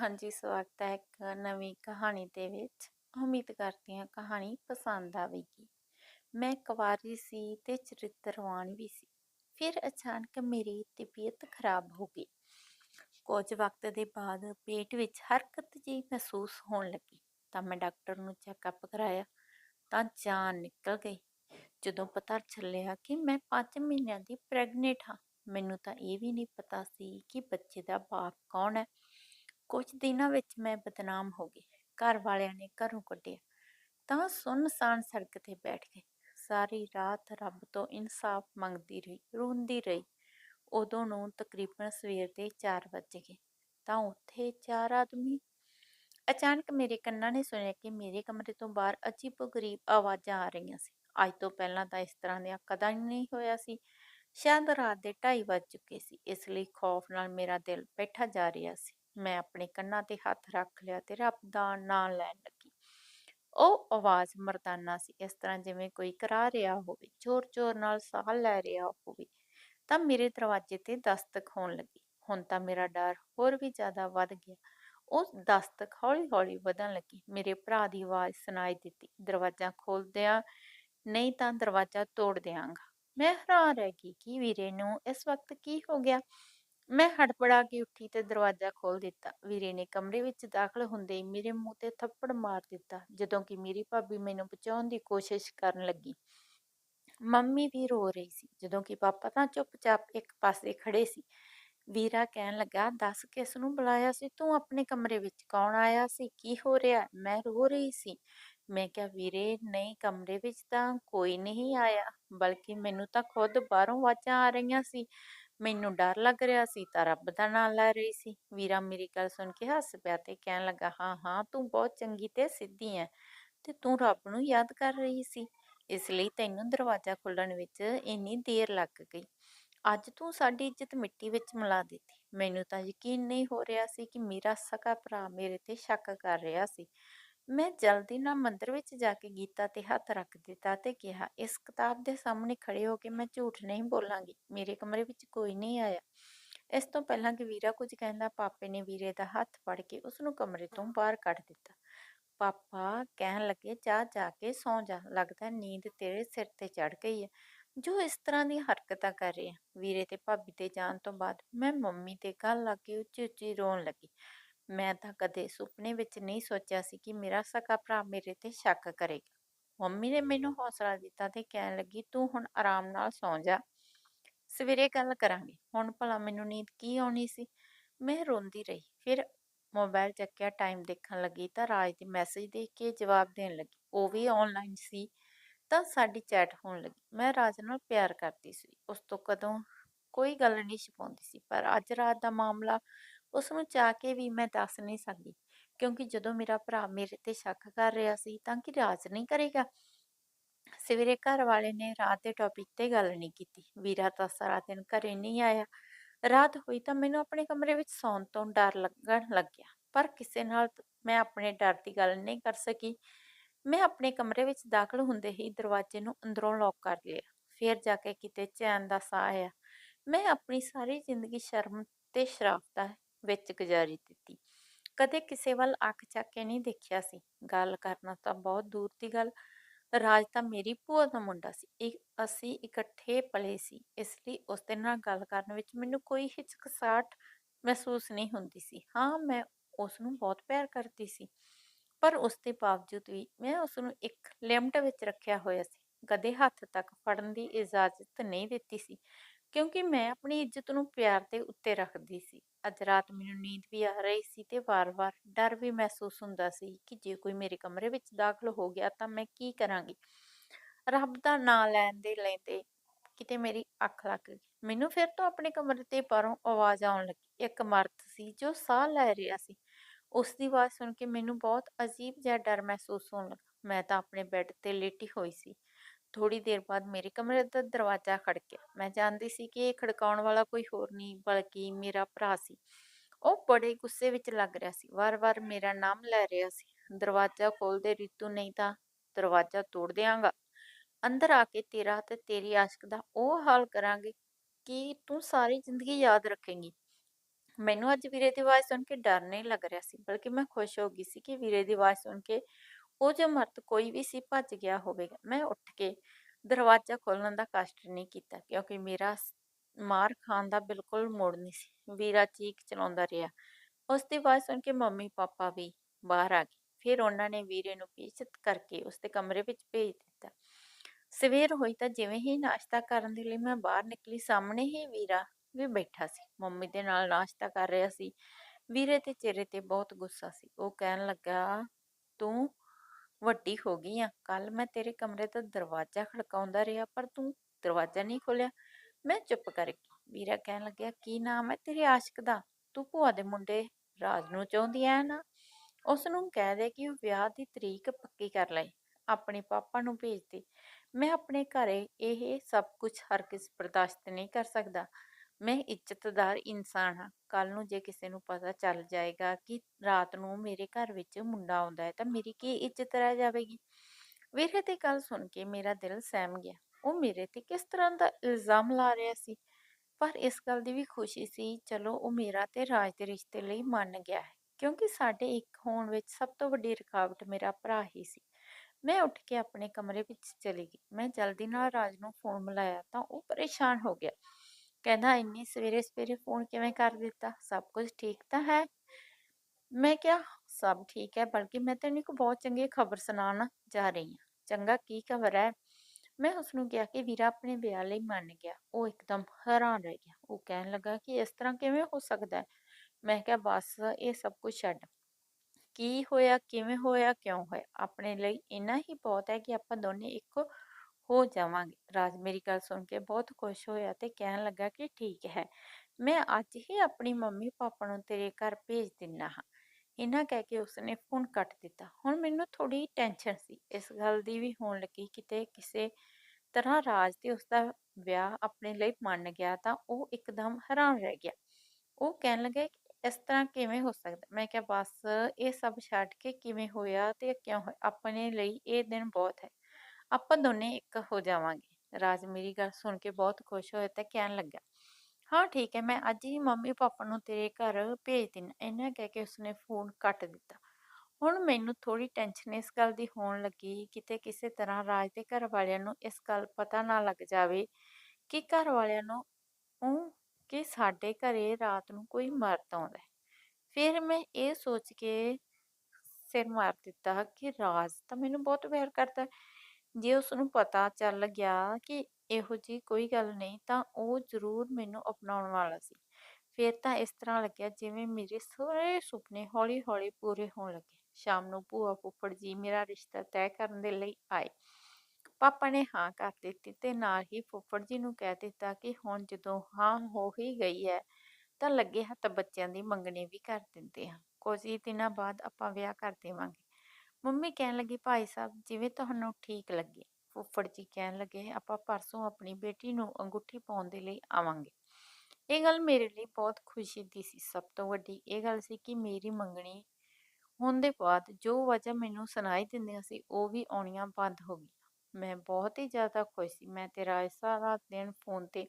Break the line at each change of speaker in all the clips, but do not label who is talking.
ਹਾਂਜੀ ਸਵਾਗਤ ਹੈ ਇੱਕ ਨਵੀਂ ਕਹਾਣੀ ਦੇ ਵਿੱਚ। ਉਮੀਦ ਕਰਦੀ ਹਾਂ ਕਹਾਣੀ ਪਸੰਦ ਆਵੇਗੀ। ਮੈਂ ਕੁਆਰੀ ਸੀ ਤੇ ਚਰਿੱਤਰਵਾਨ ਵੀ ਸੀ। ਫਿਰ ਅਚਾਨਕ ਮੇਰੀ ਤਬੀਅਤ ਖਰਾਬ ਹੋ ਗਈ। ਕੁਝ ਵਕਤ ਦੇ ਬਾਅਦ ਪੇਟ ਵਿੱਚ ਹਰਕਤ ਜਿਹੀ ਮਹਿਸੂਸ ਹੋਣ ਲੱਗੀ। ਤਾਂ ਮੈਂ ਡਾਕਟਰ ਨੂੰ ਚੈੱਕਅਪ ਕਰਾਇਆ, ਤਾਂ ਜਾਨ ਨਿਕਲ ਗਈ। ਜਦੋਂ ਪਤਾ ਚੱਲਿਆ ਕਿ ਮੈਂ 5 ਮਹੀਨਿਆਂ ਦੀ ਪ੍ਰੈਗਨੈਂਟ ਹਾਂ, ਮੈਨੂੰ ਤਾਂ ਇਹ ਵੀ ਨਹੀਂ ਪਤਾ ਸੀ ਕਿ ਬੱਚੇ ਦਾ ਬਾਪ ਕੌਣ ਹੈ। ਕੁਝ ਦਿਨਾਂ ਵਿੱਚ ਮੈਂ ਬਦਨਾਮ ਹੋ ਗਈ, ਘਰ ਵਾਲਿਆਂ ਨੇ ਘਰੋਂ ਕੱਢਿਆ। ਤਾਂ ਸੁੰਨਸਾਨ ਸੜਕ ਤੇ ਬੈਠ ਗਈ ਸਾਰੀ ਰਾਤ ਰੱਬ ਤੋਂ ਇਨਸਾਫ ਮੰਗਦੀ ਰਹੀ, ਰੋਂਦੀ ਰਹੀ। ਉਦੋਂ ਨੂੰ ਤਕਰੀਬਨ ਸਵੇਰ ਦੇ 4 ਵਜ ਗਏ। ਤਾਂ ਉੱਥੇ ਚਾਰ ਆਦਮੀ ਅਚਾਨਕ ਮੇਰੇ ਕੰਨਾਂ ਨੇ ਸੁਣਿਆ ਕਿ ਮੇਰੇ ਕਮਰੇ ਤੋਂ ਬਾਹਰ ਅਜੀਬੋ-ਗਰੀਬ ਆਵਾਜ਼ਾਂ ਆ ਰਹੀਆਂ ਸੀ। ਅੱਜ ਤੋਂ ਪਹਿਲਾਂ ਤਾਂ ਇਸ ਤਰ੍ਹਾਂ ਦੀਆਂ ਕਦਾ ਨਹੀਂ ਹੋਇਆ ਸੀ। ਸ਼ਾਇਦ ਰਾਤ ਦੇ 2:30 ਵੱਜ ਚੁੱਕੇ ਸੀ। ਇਸ ਲਈ ਖੌਫ ਨਾਲ ਮੇਰਾ ਦਿਲ ਬੈਠਾ ਜਾ ਰਿਹਾ ਸੀ। ਮੈਂ ਆਪਣੇ ਕੰਨਾਂ ਤੇ ਹੱਥ ਰੱਖ ਲਿਆ ਤੇ ਰੱਬ ਦਾ ਨਾਂ ਲੈਣ ਲੱਗੀ। ਉਹ ਆਵਾਜ਼ ਮਰਦਾਨਾ ਸੀ, ਇਸ ਤਰ੍ਹਾਂ ਜਿਵੇਂ ਕੋਈ ਕਰਾ ਰਿਹਾ ਹੋਵੇ ਜ਼ੋਰ-ਜ਼ੋਰ ਨਾਲ ਸਾਹ ਲੈ ਰਿਹਾ ਹੋਵੇ, ਤਾਂ ਮੇਰੇ ਦਰਵਾਜ਼ੇ ਤੇ ਦਸਤਕ ਹੋਣ ਲੱਗੀ। ਹੁਣ ਤਾਂ ਮੇਰਾ ਡਰ ਹੋਰ ਵੀ ਜ਼ਿਆਦਾ ਵੱਧ ਗਿਆ। ਉਹ ਦਸਤਕ ਹੌਲੀ-ਹੌਲੀ ਵਧਣ ਲੱਗੀ। ਮੇਰੇ ਭਰਾ ਦੀ ਆਵਾਜ਼ ਸੁਣਾਈ ਦਿੱਤੀ, ਦਰਵਾਜ਼ਾ ਖੋਲ ਦਿਆਂ, ਨਹੀਂ ਤਾਂ ਦਰਵਾਜ਼ਾ ਤੋੜ ਦਿਆਂਗਾ। ਮੈਂ ਹੈਰਾਨ ਰਹਿ ਗਈ ਕਿ ਵੀਰੇ ਨੂੰ ਇਸ ਵਕਤ ਕੀ ਹੋ ਗਿਆ? ਮੈਂ ਹੜਬੜਾ ਕੇ ਉੱਠੀ ਤੇ ਦਰਵਾਜ਼ਾ ਖੋਲ ਦਿੱਤਾ। ਵੀਰੇ ਨੇ ਕਮਰੇ ਵਿੱਚ ਦਾਖਲ ਹੁੰਦੇ ਹੀ ਮੇਰੇ ਮੂੰਹ ਤੇ ਥੱਪੜ ਮਾਰ ਦਿੱਤਾ, ਜਦੋਂ ਕਿ ਮੇਰੀ ਭਾਬੀ ਮੈਨੂੰ ਬਚਾਉਣ ਦੀ ਕੋਸ਼ਿਸ਼ ਕਰਨ ਲੱਗੀ। ਮੰਮੀ ਵੀ ਰੋ ਰਹੀ ਸੀ, ਜਦੋਂ ਕਿ ਪਾਪਾ ਤਾਂ ਚੁੱਪਚਾਪ ਇੱਕ ਪਾਸੇ ਖੜੇ ਸੀ। ਵੀਰਾ ਕਹਿਣ ਲੱਗਾ, ਦੱਸ ਕਿਸ ਨੂੰ ਬੁਲਾਇਆ ਸੀ? ਤੂੰ ਆਪਣੇ ਕਮਰੇ ਵਿੱਚ ਕੌਣ ਆਇਆ ਸੀ? ਕੀ ਹੋ ਰਿਹਾ? ਮੈਂ ਰੋ ਰਹੀ ਸੀ। ਮੈਂ ਕਿਹਾ, ਵੀਰੇ, ਨਹੀਂ, ਕਮਰੇ ਵਿੱਚ ਤਾਂ ਕੋਈ ਨਹੀਂ ਆਇਆ, ਬਲਕਿ ਮੈਨੂੰ ਤਾਂ ਖੁਦ ਬਾਹਰੋਂ ਆਵਾਜ਼ਾਂ ਆ ਰਹੀਆਂ ਸੀ। ਮੈਨੂੰ ਡਰ ਲੱਗ ਰਿਹਾ ਸੀ ਤਾਂ ਰੱਬ ਦਾ ਨਾਮ ਲੈ ਰਹੀ ਸੀ। ਵੀਰਾ ਮੇਰੀ ਗੱਲ ਸੁਣ ਕੇ ਹੱਸ ਪਿਆ ਤੇ ਕਹਿਣ ਲੱਗਾ, ਹਾਂ ਹਾਂ, ਤੂੰ ਬਹੁਤ ਚੰਗੀ ਤੇ ਸਿੱਧੀ ਐ ਤੇ ਤੂੰ ਰੱਬ ਨੂੰ ਯਾਦ ਕਰ ਰਹੀ ਸੀ। ਇਸ ਲਈ ਤੈਨੂੰ ਦਰਵਾਜ਼ਾ ਖੋਲਣ ਵਿੱਚ ਇੰਨੀ ਦੇਰ ਲੱਗ ਗਈ। ਅੱਜ ਤੂੰ ਸਾਡੀ ਇੱਜ਼ਤ ਮਿੱਟੀ ਵਿੱਚ ਮਿਲਾ ਦਿੱਤੀ। ਮੈਨੂੰ ਤਾਂ ਯਕੀਨ ਨਹੀਂ ਹੋ ਰਿਹਾ ਸੀ ਕਿ ਮੇਰਾ ਸਕਾ ਭਰਾ ਮੇਰੇ ਤੇ ਸ਼ੱਕ ਕਰ ਰਿਹਾ ਸੀ। ਮੈਂ ਜਲਦੀ ਨਾਲ ਮੰਦਰ ਵਿੱਚ ਜਾ ਕੇ ਗੀਤਾ ਤੇ ਹੱਥ ਰੱਖ ਦਿੱਤਾ ਤੇ ਕਿਹਾ, ਇਸ ਕਿਤਾਬ ਦੇ ਸਾਹਮਣੇ ਖੜੇ ਹੋ ਕੇ ਮੈਂ ਝੂਠ ਨਹੀਂ ਬੋਲਾਂਗੀ, ਮੇਰੇ ਕਮਰੇ ਵਿੱਚ ਕੋਈ ਨਹੀਂ ਆਇਆ। ਇਸ ਤੋਂ ਪਹਿਲਾਂ ਕਿ ਵੀਰਾ ਕੁਝ ਕਹਿੰਦਾ, ਪਾਪੇ ਨੇ ਵੀਰੇ ਦਾ ਹੱਥ ਫੜ ਕੇ ਉਸ ਨੂੰ ਕਮਰੇ ਤੋਂ ਬਾਹਰ ਕੱਢ ਦਿੱਤਾ। ਪਾਪਾ ਕਹਿਣ ਲੱਗੇ ਜਾ ਜਾ ਕੇ ਸੌਂ ਜਾ, ਲੱਗਦਾ ਨੀਂਦ ਤੇਰੇ ਸਿਰ ਤੇ ਚੜ ਗਈ ਹੈ। ਜੋ ਇਸ ਤਰ੍ਹਾਂ ਦੀ ਹਰਕਤਾਂ ਕਰ ਰਹੇ ਆ। ਵੀਰੇ ਤੇ ਭਾਬੀ ਦੇ ਜਾਣ ਤੋਂ ਬਾਅਦ ਮੈਂ ਮੰਮੀ ਤੇ ਗੱਲ ਲੱਗ ਕੇ ਉੱਚੀ ਉੱਚੀ ਰੋਣ ਲੱਗੀ। ਮੈਂ ਤਾਂ ਕਦੇ ਸੁਪਨੇ ਵਿੱਚ ਨਹੀਂ ਸੋਚਿਆ ਸੀ ਕਿ ਮੇਰਾ ਸਕਾ ਭਰਾ ਮੇਰੇ ਤੇ ਸ਼ੱਕ ਕਰੇਗਾ। ਮੰਮੀ ਨੇ ਮੈਨੂੰ ਹੌਸਲਾ ਦਿੱਤਾ ਤੇ ਕਹਿਣ ਲੱਗੀ, ਤੂੰ ਹੁਣ ਆਰਾਮ ਨਾਲ ਸੌਂ ਜਾ। ਸਵੇਰੇ ਗੱਲ ਕਰਾਂਗੇ। ਹੁਣ ਭਲਾ ਮੈਨੂੰ ਨੀਂਦ ਕੀ ਆਉਣੀ ਸੀ? ਮੈਂ ਰੋਂਦੀ ਰਹੀ। ਫਿਰ ਮੋਬਾਈਲ ਚੱਕਿਆ, ਟਾਈਮ ਦੇਖਣ ਲੱਗੀ ਤਾਂ ਰਾਜ ਦੀ ਮੈਸੇਜ ਦੇਖ ਕੇ ਜਵਾਬ ਦੇਣ ਲੱਗੀ, ਉਹ ਵੀ ਆਨਲਾਈਨ ਸੀ? ਤਾਂ ਸਾਡੀ ਚੈਟ ਹੋਣ ਲੱਗੀ। ਮੈਂ ਰਾਜ ਨਾਲ ਪਿਆਰ ਕਰਦੀ ਸੀ। ਉਸ ਤੋਂ ਕਦੋਂ ਕੋਈ ਗੱਲ ਨਹੀਂ ਛੁਪਾਉਂਦੀ ਸੀ, ਪਰ ਅੱਜ ਰਾਤ ਦਾ ਮਾਮਲਾ ਉਸ ਨੂੰ ਚਾਹ ਕੇ ਵੀ ਮੈਂ ਦੱਸ ਨਹੀਂ ਸਕਦੀ। ਕਿਉਂਕਿ ਜਦੋਂ ਮੇਰਾ ਭਰਾ ਮੇਰੇ ਤੇ ਸ਼ੱਕ ਕਰ ਰਿਹਾ ਸੀ, ਤਾਂ ਕਿ ਰਾਜ ਨਹੀਂ ਕਰੇਗਾ। ਸਵੇਰੇ ਘਰ ਵਾਲੇ ਨੇ ਰਾਤ ਦੇ ਟੌਪਿਕ ਤੇ ਗੱਲ ਨਹੀਂ ਕੀਤੀ। ਵੀਰਾ ਤਾਂ ਸਾਰਾ ਦਿਨ ਘਰੇ ਨਹੀਂ ਆਇਆ। ਰਾਤ ਹੋਈ ਤਾਂ ਮੈਨੂੰ ਆਪਣੇ ਕਮਰੇ ਵਿੱਚ ਸੌਣ ਤੋਂ ਡਰ ਲੱਗਣ ਲੱਗਿਆ ਪਰ ਕਿਸੇ ਨਾਲ ਮੈਂ ਆਪਣੇ ਡਰ ਦੀ ਗੱਲ ਨਹੀਂ ਕਰ ਸਕੀ। ਮੈਂ ਆਪਣੇ ਕਮਰੇ ਵਿੱਚ ਦਾਖਲ ਹੁੰਦੇ ਹੀ ਦਰਵਾਜ਼ੇ ਨੂੰ ਅੰਦਰੋਂ ਲੌਕ ਕਰ ਲਿਆ। ਫਿਰ ਜਾ ਕੇ ਕਿਤੇ ਚੈਨ ਦਾ ਸਾਹ ਆਇਆ। ਮੈਂ ਆਪਣੀ ਸਾਰੀ ਜ਼ਿੰਦਗੀ ਸ਼ਰਮ ਤੇ ਸ਼ਰਾਫਤਾਂ ਵਿੱਚ ਗੁਜ਼ਾਰੀ ਦਿੱਤੀ। ਕਦੇ ਕਿਸੇ ਵੱਲ ਅੱਖ ਚੱਕ ਕੇ ਨਹੀਂ ਦੇਖਿਆ ਸੀ। ਗੱਲ ਕਰਨਾ ਤਾਂ ਬਹੁਤ ਦੂਰ ਦੀ ਗੱਲ। ਰਾਜ ਤਾਂ ਮੇਰੀ ਭੂਆ ਦਾ ਮੁੰਡਾ ਸੀ। ਇਹ, ਅਸੀਂ ਇਕੱਠੇ ਪਲੇ ਸੀ। ਇਸ ਲਈ ਉਸ ਦੇ ਨਾਲ ਗੱਲ ਕਰਨ ਵਿੱਚ ਮੈਨੂੰ ਕੋਈ ਹਿਚਕਸਾਹਟ ਮਹਿਸੂਸ ਨਹੀਂ ਹੁੰਦੀ ਸੀ। ਹਾਂ, ਮੈਂ ਉਸ ਨੂੰ ਬਹੁਤ ਪਿਆਰ ਕਰਦੀ ਸੀ। ਪਰ ਉਸ ਦੇ ਬਾਵਜੂਦ ਵੀ ਮੈਂ ਉਸ ਨੂੰ ਇੱਕ ਲਿਮਟ ਵਿੱਚ ਰੱਖਿਆ ਹੋਇਆ ਸੀ। ਕਦੇ ਹੱਥ ਤੱਕ ਫੜਨ ਦੀ ਇਜਾਜ਼ਤ ਨਹੀਂ ਦਿੱਤੀ ਸੀ। ਕਿਉਂਕਿ ਮੈਂ ਆਪਣੀ ਇੱਜ਼ਤ ਨੂੰ ਪਿਆਰ ਦੇ ਉੱਤੇ ਰੱਖਦੀ ਸੀ। ਅੱਜ ਰਾਤ ਮੈਨੂੰ ਨੀਂਦ ਵੀ ਆ ਰਹੀ ਸੀ ਤੇ ਵਾਰ-ਵਾਰ ਡਰ ਵੀ ਮਹਿਸੂਸ ਹੁੰਦਾ ਸੀ ਕਿ ਜੇ ਕੋਈ ਮੇਰੇ ਕਮਰੇ ਵਿੱਚ ਦਾਖਲ ਹੋ ਗਿਆ ਤਾਂ ਮੈਂ ਕੀ ਕਰਾਂਗੀ? ਰੱਬ ਦਾ ਨਾਂ ਲੈਣ ਦੇ ਲੈਂਦੇ ਕਿਤੇ ਮੇਰੀ ਅੱਖ ਲੱਗ ਗਈ। ਮੈਨੂੰ ਫਿਰ ਤੋਂ ਆਪਣੇ ਕਮਰੇ ਤੇ ਬਾਹਰੋਂ ਆਵਾਜ਼ ਆਉਣ ਲੱਗੀ। ਇੱਕ ਮਰਦ ਸੀ ਜੋ ਸਾਹ ਲੈ ਰਿਹਾ ਸੀ। ਉਸ ਦੀ ਆਵਾਜ਼ ਸੁਣ ਕੇ ਮੈਨੂੰ ਬਹੁਤ ਅਜੀਬ ਜਿਹਾ ਡਰ ਮਹਿਸੂਸ ਹੋਣ ਲੱਗਾ। ਮੈਂ ਤਾਂ ਆਪਣੇ ਬੈੱਡ ਤੇ ਲੇਟੀ ਹੋਈ ਸੀ। ਥੋੜੀ ਦੇਰ ਬਾਅਦ ਮੇਰੇ ਕਮਰੇ ਦਾ ਦਰਵਾਜ਼ਾ ਖੜਕਿਆ ਮੈਂ ਜਾਣਦੀ ਸੀ ਕਿ ਇਹ ਖੜਕਾਉਣ ਵਾਲਾ ਕੋਈ ਹੋਰ ਨਹੀਂ, ਬਲਕਿ ਮੇਰਾ ਭਰਾ ਸੀ। ਉਹ ਬੜੇ ਗੁੱਸੇ ਵਿੱਚ ਲੱਗ ਰਿਹਾ ਸੀ। ਵਾਰ-ਵਾਰ ਮੇਰਾ ਨਾਮ ਲੈ ਰਿਹਾ ਸੀ। ਦਰਵਾਜ਼ਾ ਖੋਲਦੇ ਨਹੀਂ ਤਾਂ ਦਰਵਾਜ਼ਾ ਤੋੜ ਦਿਆਂਗਾ। ਅੰਦਰ ਆ ਕੇ ਤੇਰਾ ਤੇ ਤੇਰੀ ਆਸ਼ਕ ਦਾ ਉਹ ਹਾਲ ਕਰਾਂਗੇ ਕਿ ਤੂੰ ਸਾਰੀ ਜ਼ਿੰਦਗੀ ਯਾਦ ਰੱਖੇਂਗੀ। ਮੈਨੂੰ ਅੱਜ ਵੀਰੇ ਦੀ ਆਵਾਜ਼ ਸੁਣ ਕੇ ਡਰ ਨਹੀਂ ਲੱਗ ਰਿਹਾ ਸੀ, ਬਲਕਿ ਮੈਂ ਖੁਸ਼ ਹੋ ਗਈ ਸੀ ਕਿ ਵੀਰੇ ਦੀ ਆਵਾਜ਼ ਸੁਣ ਕੇ ਉਹ ਜੋ ਮਰਦ ਕੋਈ ਵੀ ਸੀ ਭੱਜ ਗਿਆ ਹੋਵੇਗਾ, ਮੈਂ ਉੱਠ ਕੇ ਦਰਵਾਜ਼ਾ ਖੋਲਣ ਦਾ ਕਸ਼ਟ ਨਹੀਂ ਕੀਤਾ, ਕਿਉਂਕਿ ਮੇਰਾ ਮਾਰ ਖਾਣ ਦਾ ਬਿਲਕੁਲ ਮੂਡ ਨਹੀਂ ਸੀ, ਵੀਰਾ ਚੀਕ ਚਲਾਉਂਦਾ ਰਿਹਾ। ਉਸ ਦੀ ਆਵਾਜ਼ ਸੁਣ ਕੇ ਮੰਮੀ ਪਾਪਾ ਵੀ ਬਾਹਰ ਆ ਗਏ, ਫਿਰ ਉਹਨਾਂ ਨੇ ਵੀਰੇ ਨੂੰ ਪੀਛਤ ਕਰਕੇ ਉਸ ਦੇ ਕਮਰੇ ਵਿੱਚ ਭੇਜ ਦਿੱਤਾ। ਸਵੇਰ ਹੋਈ ਤਾਂ ਜਿਵੇਂ ਹੀ ਨਾਸ਼ਤਾ ਕਰਨ ਦੇ ਲਈ ਮੈਂ ਬਾਹਰ ਨਿਕਲੀ, ਸਾਹਮਣੇ ਹੀ ਵੀਰਾ ਵੀ ਬੈਠਾ ਸੀ। ਮੰਮੀ ਦੇ ਨਾਲ ਨਾਸ਼ਤਾ ਕਰ ਰਿਹਾ ਸੀ। ਵੀਰੇ ਦੇ ਚਿਹਰੇ ਤੇ ਬਹੁਤ ਗੁੱਸਾ ਸੀ। ਉਹ ਕਹਿਣ ਲੱਗਾ, ਤੂੰ ਵੱਡੀ ਹੋ ਗਈ ਆ। ਕੱਲ ਮੈਂ ਤੇਰੇ ਕਮਰੇ ਦਾ ਦਰਵਾਜ਼ਾ ਖੜਕਾਉਂਦਾ ਰਿਹਾ, ਪਰ ਤੂੰ ਦਰਵਾਜ਼ਾ ਨਹੀਂ ਖੋਲਿਆ ਮੈਂ ਚੁੱਪ ਕਰ ਗਈ ਵੀਰਾ ਕਹਿਣ ਲੱਗਿਆ, ਕੀ ਨਾਮ ਹੈ ਤੇਰੇ ਆਸ਼ਿਕ ਦਾ? ਤੂੰ ਭੂਆ ਦੇ ਮੁੰਡੇ ਰਾਜ ਨੂੰ ਚਾਹੁੰਦੀ ਐ ਨਾ? ਉਸ ਨੂੰ ਕਹਿ ਦੇ ਕਿ ਉਹ ਵਿਆਹ ਦੀ ਤਰੀਕ ਪੱਕੀ ਕਰ ਲਏ, ਆਪਣੇ ਪਾਪਾ ਨੂੰ ਭੇਜ ਦੇ। ਮੈਂ ਆਪਣੇ ਘਰੇ ਇਹ ਸਭ ਕੁਝ ਕਿਸ ਬਰਦਾਸ਼ਤ ਨਹੀਂ ਕਰ ਸਕਦਾ। ਮੈਂ ਇੱਜ਼ਤਦਾਰ ਇਨਸਾਨ ਹਾਂ। ਕੱਲ ਨੂੰ ਜੇ ਕਿਸੇ ਨੂੰ ਪਤਾ ਚੱਲ ਜਾਏਗਾ ਕਿ ਰਾਤ ਨੂੰ ਮੇਰੇ ਘਰ ਵਿੱਚ ਮੁੰਡਾ ਆਉਂਦਾ ਹੈ ਤਾਂ ਮੇਰੀ ਕੀ ਇੱਜ਼ਤ ਰਹਿ ਜਾਵੇਗੀ? ਵੀਰੇ ਦੀ ਗੱਲ ਸੁਣ ਕੇ ਮੇਰਾ ਦਿਲ ਸਹਿਮ ਗਿਆ। ਉਹ ਮੇਰੇ ਤੇ ਕਿਸ ਤਰ੍ਹਾਂ ਦਾ ਇਲਜ਼ਾਮ ਲਾ ਰਿਹਾ ਸੀ? ਪਰ ਇਸ ਗੱਲ ਦੀ ਵੀ ਖੁਸ਼ੀ ਸੀ, ਚਲੋ ਉਹ ਮੇਰਾ ਤੇ ਰਾਜ ਦੇ ਰਿਸ਼ਤੇ ਲਈ ਮੰਨ ਗਿਆ ਹੈ। ਕਿਉਂਕਿ ਸਾਡੇ ਇੱਕ ਹੋਣ ਵਿੱਚ ਸਭ ਤੋਂ ਵੱਡੀ ਰੁਕਾਵਟ ਮੇਰਾ ਭਰਾ ਹੀ ਸੀ। ਮੈਂ ਉੱਠ ਕੇ ਆਪਣੇ ਕਮਰੇ ਵਿੱਚ ਚਲੀ ਗਈ। ਮੈਂ ਜਲਦੀ ਨਾਲ ਰਾਜ ਨੂੰ ਫੋਨ ਮਿਲਾਇਆ ਤਾਂ ਉਹ ਪਰੇਸ਼ਾਨ ਹੋ ਗਿਆ। ਕਹਿੰਦਾ ਇੰਨੀ ਸਵੇਰੇ ਸਵੇਰੇ ਫੋਨ ਕਿਵੇਂ ਕਰ ਦਿੱਤਾ ਸਭ ਕੁਝ ਠੀਕ ਤਾਂ ਹੈ ਮੈਂ ਕਿਹਾ ਸਭ ਠੀਕ ਹੈ ਬਲਕਿ ਮੈਂ ਤੈਨੂੰ ਇੱਕ ਬਹੁਤ ਚੰਗੀ ਖਬਰ ਸੁਣਾਉਣ ਜਾ ਰਹੀ ਹਾਂ ਚੰਗਾ ਕੀ ਖਬਰ ਹੈ ਮੈਂ ਉਸ ਨੂੰ ਕਿਹਾ ਕਿ ਵੀਰਾ ਆਪਣੇ ਵਿਆਹ ਲਈ ਮੰਨ ਗਿਆ ਉਹ ਇੱਕਦਮ ਹੈਰਾਨ ਰਹਿ ਗਿਆ ਉਹ ਕਹਿਣ ਲੱਗਾ ਕਿ ਇਸ ਤਰ੍ਹਾਂ ਕਿਵੇਂ ਹੋ ਸਕਦਾ ਹੈ ਮੈਂ ਕਿਹਾ ਬਸ ਇਹ ਸਭ ਕੁਝ ਛੱਡ ਕੀ ਹੋਇਆ ਕਿਵੇਂ ਹੋਇਆ ਕਿਉਂ ਹੋਇਆ ਆਪਣੇ ਲਈ ਇੰਨਾ ਹੀ ਬਹੁਤ ਹੈ ਕਿ ਆਪਾਂ ਦੋਨੇ ਇੱਕ ਹੋ ਜਾਵਾਂਗੇ ਰਾਜ ਮੇਰੀ ਗੱਲ ਸੁਣ ਕੇ ਬਹੁਤ ਖੁਸ਼ ਹੋਇਆ ਤੇ ਕਹਿਣ ਲੱਗਾ ਕਿ ਠੀਕ ਹੈ ਮੈਂ ਅੱਜ ਹੀ ਆਪਣੀ ਮੰਮੀ ਪਾਪਾ ਨੂੰ ਤੇਰੇ ਘਰ ਭੇਜ ਦਿੰਨਾ ਹਾਂ ਇਹਨਾਂ ਕਹਿ ਕੇ ਉਸਨੇ ਫੋਨ ਕੱਟ ਦਿੱਤਾ ਹੁਣ ਮੈਨੂੰ ਥੋੜੀ ਟੈਨਸ਼ਨ ਸੀ ਇਸ ਗੱਲ ਦੀ ਵੀ ਹੋਣ ਲੱਗੀ ਕਿਤੇ ਕਿਸੇ ਤਰ੍ਹਾਂ ਰਾਜ ਤੇ ਉਸਦਾ ਵਿਆਹ ਆਪਣੇ ਲਈ ਮੰਨ ਗਿਆ ਤਾਂ ਉਹ ਇੱਕਦਮ ਹੈਰਾਨ ਰਹਿ ਗਿਆ ਉਹ ਕਹਿਣ ਲੱਗਾ ਇਸ ਤਰ੍ਹਾਂ ਕਿਵੇਂ ਹੋ ਸਕਦਾ ਮੈਂ ਕਿਹਾ ਬਸ ਇਹ ਸਭ ਛੱਡ ਕੇ ਕਿਵੇਂ ਹੋਇਆ ਤੇ ਕਿਉਂ ਹੋਇਆ ਆਪਣੇ ਲਈ ਇਹ ਦਿਨ ਬਹੁਤ ਹੈ ਆਪਾਂ ਦੋਨੇ ਇੱਕ ਹੋ ਜਾਵਾਂਗੇ। ਰਾਜ ਮੇਰੀ ਗੱਲ ਸੁਣ ਕੇ ਬਹੁਤ ਖੁਸ਼ ਹੋਇਆ ਤੇ ਕਹਿਣ ਲੱਗਾ, ਹਾਂ, ਠੀਕ ਹੈ, ਮੈਂ ਅੱਜ ਹੀ ਮੰਮੀ ਪਾਪਾ ਨੂੰ ਤੇਰੇ ਘਰ ਭੇਜ ਦੇਣਾ ਇਹਨਾਂ ਕਹਿ ਕੇ ਉਸਨੇ ਫੋਨ ਕੱਟ ਦਿੱਤਾ। ਹੁਣ ਮੈਨੂੰ ਥੋੜੀ ਟੈਨਸ਼ਨ ਇਸ ਗੱਲ ਦੀ ਹੋਣ ਲੱਗੀ ਕਿਤੇ ਕਿਸੇ ਤਰ੍ਹਾਂ ਰਾਜ ਦੇ ਘਰ ਵਾਲਿਆਂ ਨੂੰ ਇਸ ਗੱਲ ਪਤਾ ਨਾ ਲੱਗ ਜਾਵੇ ਕਿ ਘਰ ਵਾਲਿਆਂ ਨੂੰ ਉਹ ਕਿ ਸਾਡੇ ਘਰੇ ਰਾਤ ਨੂੰ ਕੋਈ ਮਰਦ ਆਉਂਦਾ ਫਿਰ ਮੈਂ ਇਹ ਸੋਚ ਕੇ ਸਿਰ ਮਾਰ ਦਿੱਤਾ ਕਿ ਰਾਜ ਤਾਂ ਮੈਨੂੰ ਬਹੁਤ ਪਿਆਰ ਕਰਦਾ ਜੇ ਉਸ ਨੂੰ ਪਤਾ ਚੱਲ ਗਿਆ ਕਿ ਇਹੋ ਜੀ ਕੋਈ ਗੱਲ ਨਹੀਂ, ਤਾਂ ਉਹ ਜ਼ਰੂਰ ਮੈਨੂੰ ਅਪਣਾਉਣ ਵਾਲਾ ਸੀ। ਫਿਰ ਤਾਂ ਇਸ ਤਰ੍ਹਾਂ ਲੱਗਿਆ ਜਿਵੇਂ ਮੇਰੇ ਸਾਰੇ ਸੁਪਨੇ ਹੌਲੀ-ਹੌਲੀ ਪੂਰੇ ਹੋਣ ਲੱਗੇ। ਸ਼ਾਮ ਨੂੰ ਭੂਆ ਫੁੱਫੜ ਜੀ ਮੇਰਾ ਰਿਸ਼ਤਾ ਤੈਅ ਕਰਨ ਦੇ ਲਈ ਆਏ। ਪਾਪਾ ਨੇ ਹਾਂ ਕਰ ਦਿੱਤੀ ਤੇ ਨਾਲ ਹੀ ਫੁੱਫੜ ਜੀ ਨੂੰ ਕਹਿ ਦਿੱਤਾ ਕਿ ਹੁਣ ਜਦੋਂ ਹਾਂ ਹੋ ਹੀ ਗਈ ਹੈ, ਤਾਂ ਲੱਗੇ ਹੱਥ ਬੱਚਿਆਂ ਦੀ ਮੰਗਣੀ ਵੀ ਕਰ ਦਿੰਦੇ ਆ ਕੁਝ ਹੀ ਦਿਨਾਂ ਬਾਅਦ ਆਪਾਂ ਵਿਆਹ ਕਰ ਦੇਵਾਂਗੇ। ਮੰਮੀ ਕਹਿਣ ਲੱਗੀ, ਭਾਈ ਸਾਹਿਬ, ਜਿਵੇਂ ਤੁਹਾਨੂੰ ਠੀਕ ਲੱਗੇ, ਫੁੱਫੜ ਜੀ ਕਹਿਣ ਲੱਗੇ, ਆਪਾਂ ਪਰਸੋਂ ਆਪਣੀ ਬੇਟੀ ਨੂੰ ਅੰਗੂਠੀ ਪਾਉਣ ਦੇ ਲਈ ਆਵਾਂਗੇ। ਇਹ ਗੱਲ ਮੇਰੇ ਲਈ ਬਹੁਤ ਖੁਸ਼ੀ ਦੀ ਸੀ, ਸਭ ਤੋਂ ਵੱਡੀ ਇਹ ਗੱਲ ਸੀ ਕਿ ਮੇਰੀ ਮੰਗਣੀ ਹੋਣ ਦੇ ਬਾਅਦ ਜੋ ਵਜ੍ਹਾ ਮੈਨੂੰ ਸੁਣਾਈ ਦਿੰਦੀਆਂ ਸੀ, ਉਹ ਵੀ ਆਉਣੀਆਂ ਬੰਦ ਹੋ ਗਈਆਂ। ਮੈਂ ਬਹੁਤ ਹੀ ਜ਼ਿਆਦਾ ਖੁਸ਼ ਸੀ, ਮੈਂ ਤੇ ਰਾਜ ਸਾਰਾ ਦਿਨ ਫੋਨ ਤੇ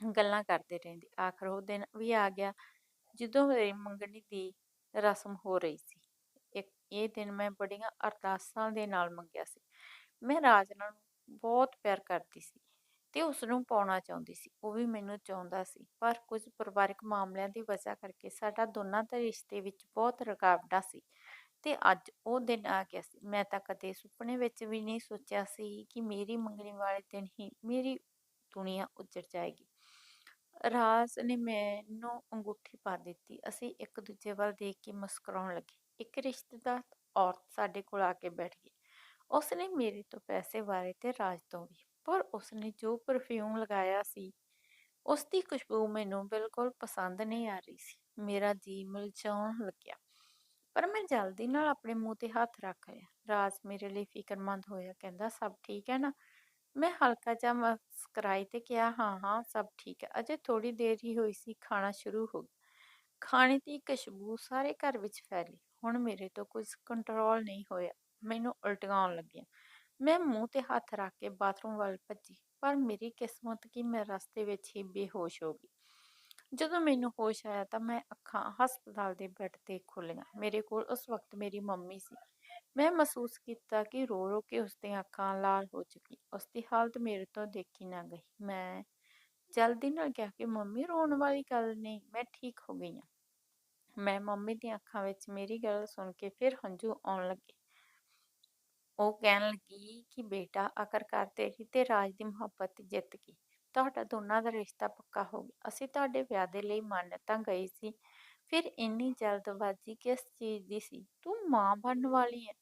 ਗੱਲਾਂ ਕਰਦੇ ਰਹਿੰਦੇ। ਆਖਰ ਉਹ ਦਿਨ ਵੀ ਆ ਗਿਆ, ਜਦੋਂ ਮੇਰੀ ਮੰਗਣੀ ਦੀ ਰਸਮ ਹੋ ਰਹੀ ਸੀ। ਇਹ ਦਿਨ ਮੈਂ ਬੜੀਆਂ ਅਰਦਾਸਾਂ ਦੇ ਨਾਲ ਮੰਗਿਆ ਸੀ। ਮੈਂ ਰਾਜ ਨਾਲ ਬਹੁਤ ਪਿਆਰ ਕਰਦੀ ਸੀ ਤੇ ਉਸ ਨੂੰ ਪਾਉਣਾ ਚਾਹੁੰਦੀ ਸੀ। ਉਹ ਵੀ ਮੈਨੂੰ ਚਾਹੁੰਦਾ ਸੀ, ਪਰ ਕੁਝ ਪਰਿਵਾਰਕ ਮਾਮਲਿਆਂ ਦੀ ਵਜ੍ਹਾ ਕਰਕੇ ਸਾਡਾ ਦੋਨਾਂ ਦੇ ਰਿਸ਼ਤੇ ਵਿੱਚ ਬਹੁਤ ਰੁਕਾਵਟਾਂ ਸੀ ਤੇ ਅੱਜ ਉਹ ਦਿਨ ਆ ਗਿਆ ਸੀ। ਮੈਂ ਤਾਂ ਕਦੇ ਸੁਪਨੇ ਵਿੱਚ ਵੀ ਨਹੀਂ ਸੋਚਿਆ ਸੀ ਕਿ ਮੇਰੀ ਮੰਗਣੀ ਵਾਲੇ ਦਿਨ ਹੀ ਮੇਰੀ ਦੁਨੀਆ ਉੱਜੜ ਜਾਏਗੀ। ਰਾਜ ਨੇ ਮੈਨੂੰ ਅੰਗੂਠੀ ਪਾ ਦਿੱਤੀ। ਅਸੀਂ ਇੱਕ ਦੂਜੇ ਵੱਲ ਦੇਖ ਕੇ ਮੁਸਕਰਾਉਣ ਲੱਗੇ। ਇੱਕ ਰਿਸ਼ਤੇਦਾਰ ਔਰਤ ਸਾਡੇ ਕੋਲ ਆ ਕੇ ਬੈਠ ਗਈ। ਉਸਨੇ ਮੇਰੇ ਤੋਂ ਪੈਸੇ ਵਾਰੇ ਤੇ ਰਾਜ ਤੋਂ ਵੀ, ਪਰ ਉਸਨੇ ਜੋ ਪਰਫਿਊਮ ਲਗਾਇਆ ਸੀ ਉਸ ਦੀ ਖੁਸ਼ਬੂ ਮੈਨੂੰ ਬਿਲਕੁਲ ਪਸੰਦ ਨਹੀਂ ਆ ਰਹੀ ਸੀ। ਮੇਰਾ ਜੀ ਮਲਚਾਉਣ ਲੱਗਿਆ, ਪਰ ਮੈਂ ਜਲਦੀ ਨਾਲ ਆਪਣੇ ਮੂੰਹ ਤੇ ਹੱਥ ਰੱਖ ਲਿਆ ਰਾਜ ਮੇਰੇ ਲਈ ਫਿਕਰਮੰਦ ਹੋਇਆ, ਕਹਿੰਦਾ, ਸਭ ਠੀਕ ਹੈ ਨਾ? ਮੈਂ ਹਲਕਾ ਜਿਹਾ ਮੁਸਕਰਾਈ ਤੇ ਕਿਹਾ, ਹਾਂ ਹਾਂ, ਸਭ ਠੀਕ ਹੈ। ਅਜੇ ਥੋੜੀ ਦੇਰ ਹੀ ਹੋਈ ਸੀ, ਖਾਣਾ ਸ਼ੁਰੂ ਹੋ ਗਿਆ। ਖਾਣੇ ਦੀ ਖੁਸ਼ਬੂ ਸਾਰੇ ਘਰ ਵਿੱਚ ਫੈਲੀ। ਹੁਣ ਮੇਰੇ ਤੋਂ ਕੁਝ ਕੰਟਰੋਲ ਨਹੀਂ ਹੋਇਆ, ਮੈਨੂੰ ਉਲਟੀਆਂ ਆਉਣ ਲੱਗੀਆਂ। ਮੈਂ ਮੂੰਹ ਤੇ ਹੱਥ ਰੱਖ ਕੇ ਬਾਥਰੂਮ ਵੱਲ ਭੱਜੀ, ਪਰ ਮੇਰੀ ਕਿਸਮਤ ਕੀ ਮੈਂ ਰਸਤੇ ਵਿੱਚ ਹੀ ਬੇਹੋਸ਼ ਹੋ ਗਈ। ਜਦੋਂ ਮੈਨੂੰ ਹੋਸ਼ ਆਇਆ ਤਾਂ ਮੈਂ ਅੱਖਾਂ ਹਸਪਤਾਲ ਦੇ ਬੈੱਡ ਤੇ ਖੁੱਲੀਆਂ ਮੇਰੇ ਕੋਲ ਉਸ ਵਕਤ ਮੇਰੀ ਮੰਮੀ ਸੀ। ਮੈਂ ਮਹਿਸੂਸ ਕੀਤਾ ਕਿ ਰੋ ਰੋ ਕੇ ਉਸਦੀਆਂ ਅੱਖਾਂ ਲਾਲ ਹੋ ਚੁੱਕੀ ਉਸਦੀ ਹਾਲਤ ਮੇਰੇ ਤੋਂ ਦੇਖੀ ਨਾ ਗਈ। ਮੈਂ ਜਲਦੀ ਨਾਲ ਕਿਹਾ ਕਿ ਮੰਮੀ, ਰੋਣ ਵਾਲੀ ਗੱਲ ਨਹੀਂ, ਮੈਂ ਠੀਕ ਹੋ ਗਈ ਹਾਂ। ਮੈਂ ਮੰਮੀ ਦੀਆਂ ਅੱਖਾਂ ਵਿੱਚ ਮੇਰੀ ਗੱਲ ਸੁਣ ਕੇ ਫਿਰ ਹੰਝੂ ਆਉਣ ਲੱਗੇ। ਉਹ ਕਹਿਣ ਲੱਗੀ ਕਿ ਬੇਟਾ ਆਖਰਕਾਰ ਤੇਰੀ ਤੇ ਰਾਜ ਦੀ ਮੁਹੱਬਤ ਜਿੱਤ ਗਈ। ਤੁਹਾਡਾ ਦੋਨਾਂ ਦਾ ਰਿਸ਼ਤਾ ਪੱਕਾ ਹੋ ਗਿਆ। ਅਸੀਂ ਤੁਹਾਡੇ ਵਿਆਹ ਦੇ ਲਈ ਮੰਨ ਤਾਂ ਗਏ ਸੀ। ਫਿਰ ਇੰਨੀ ਜਲਦਬਾਜ਼ੀ ਕਿਸ ਚੀਜ਼ ਦੀ ਸੀ? ਤੂੰ ਮਾਂ ਬਣਨ ਵਾਲੀ ਹੈ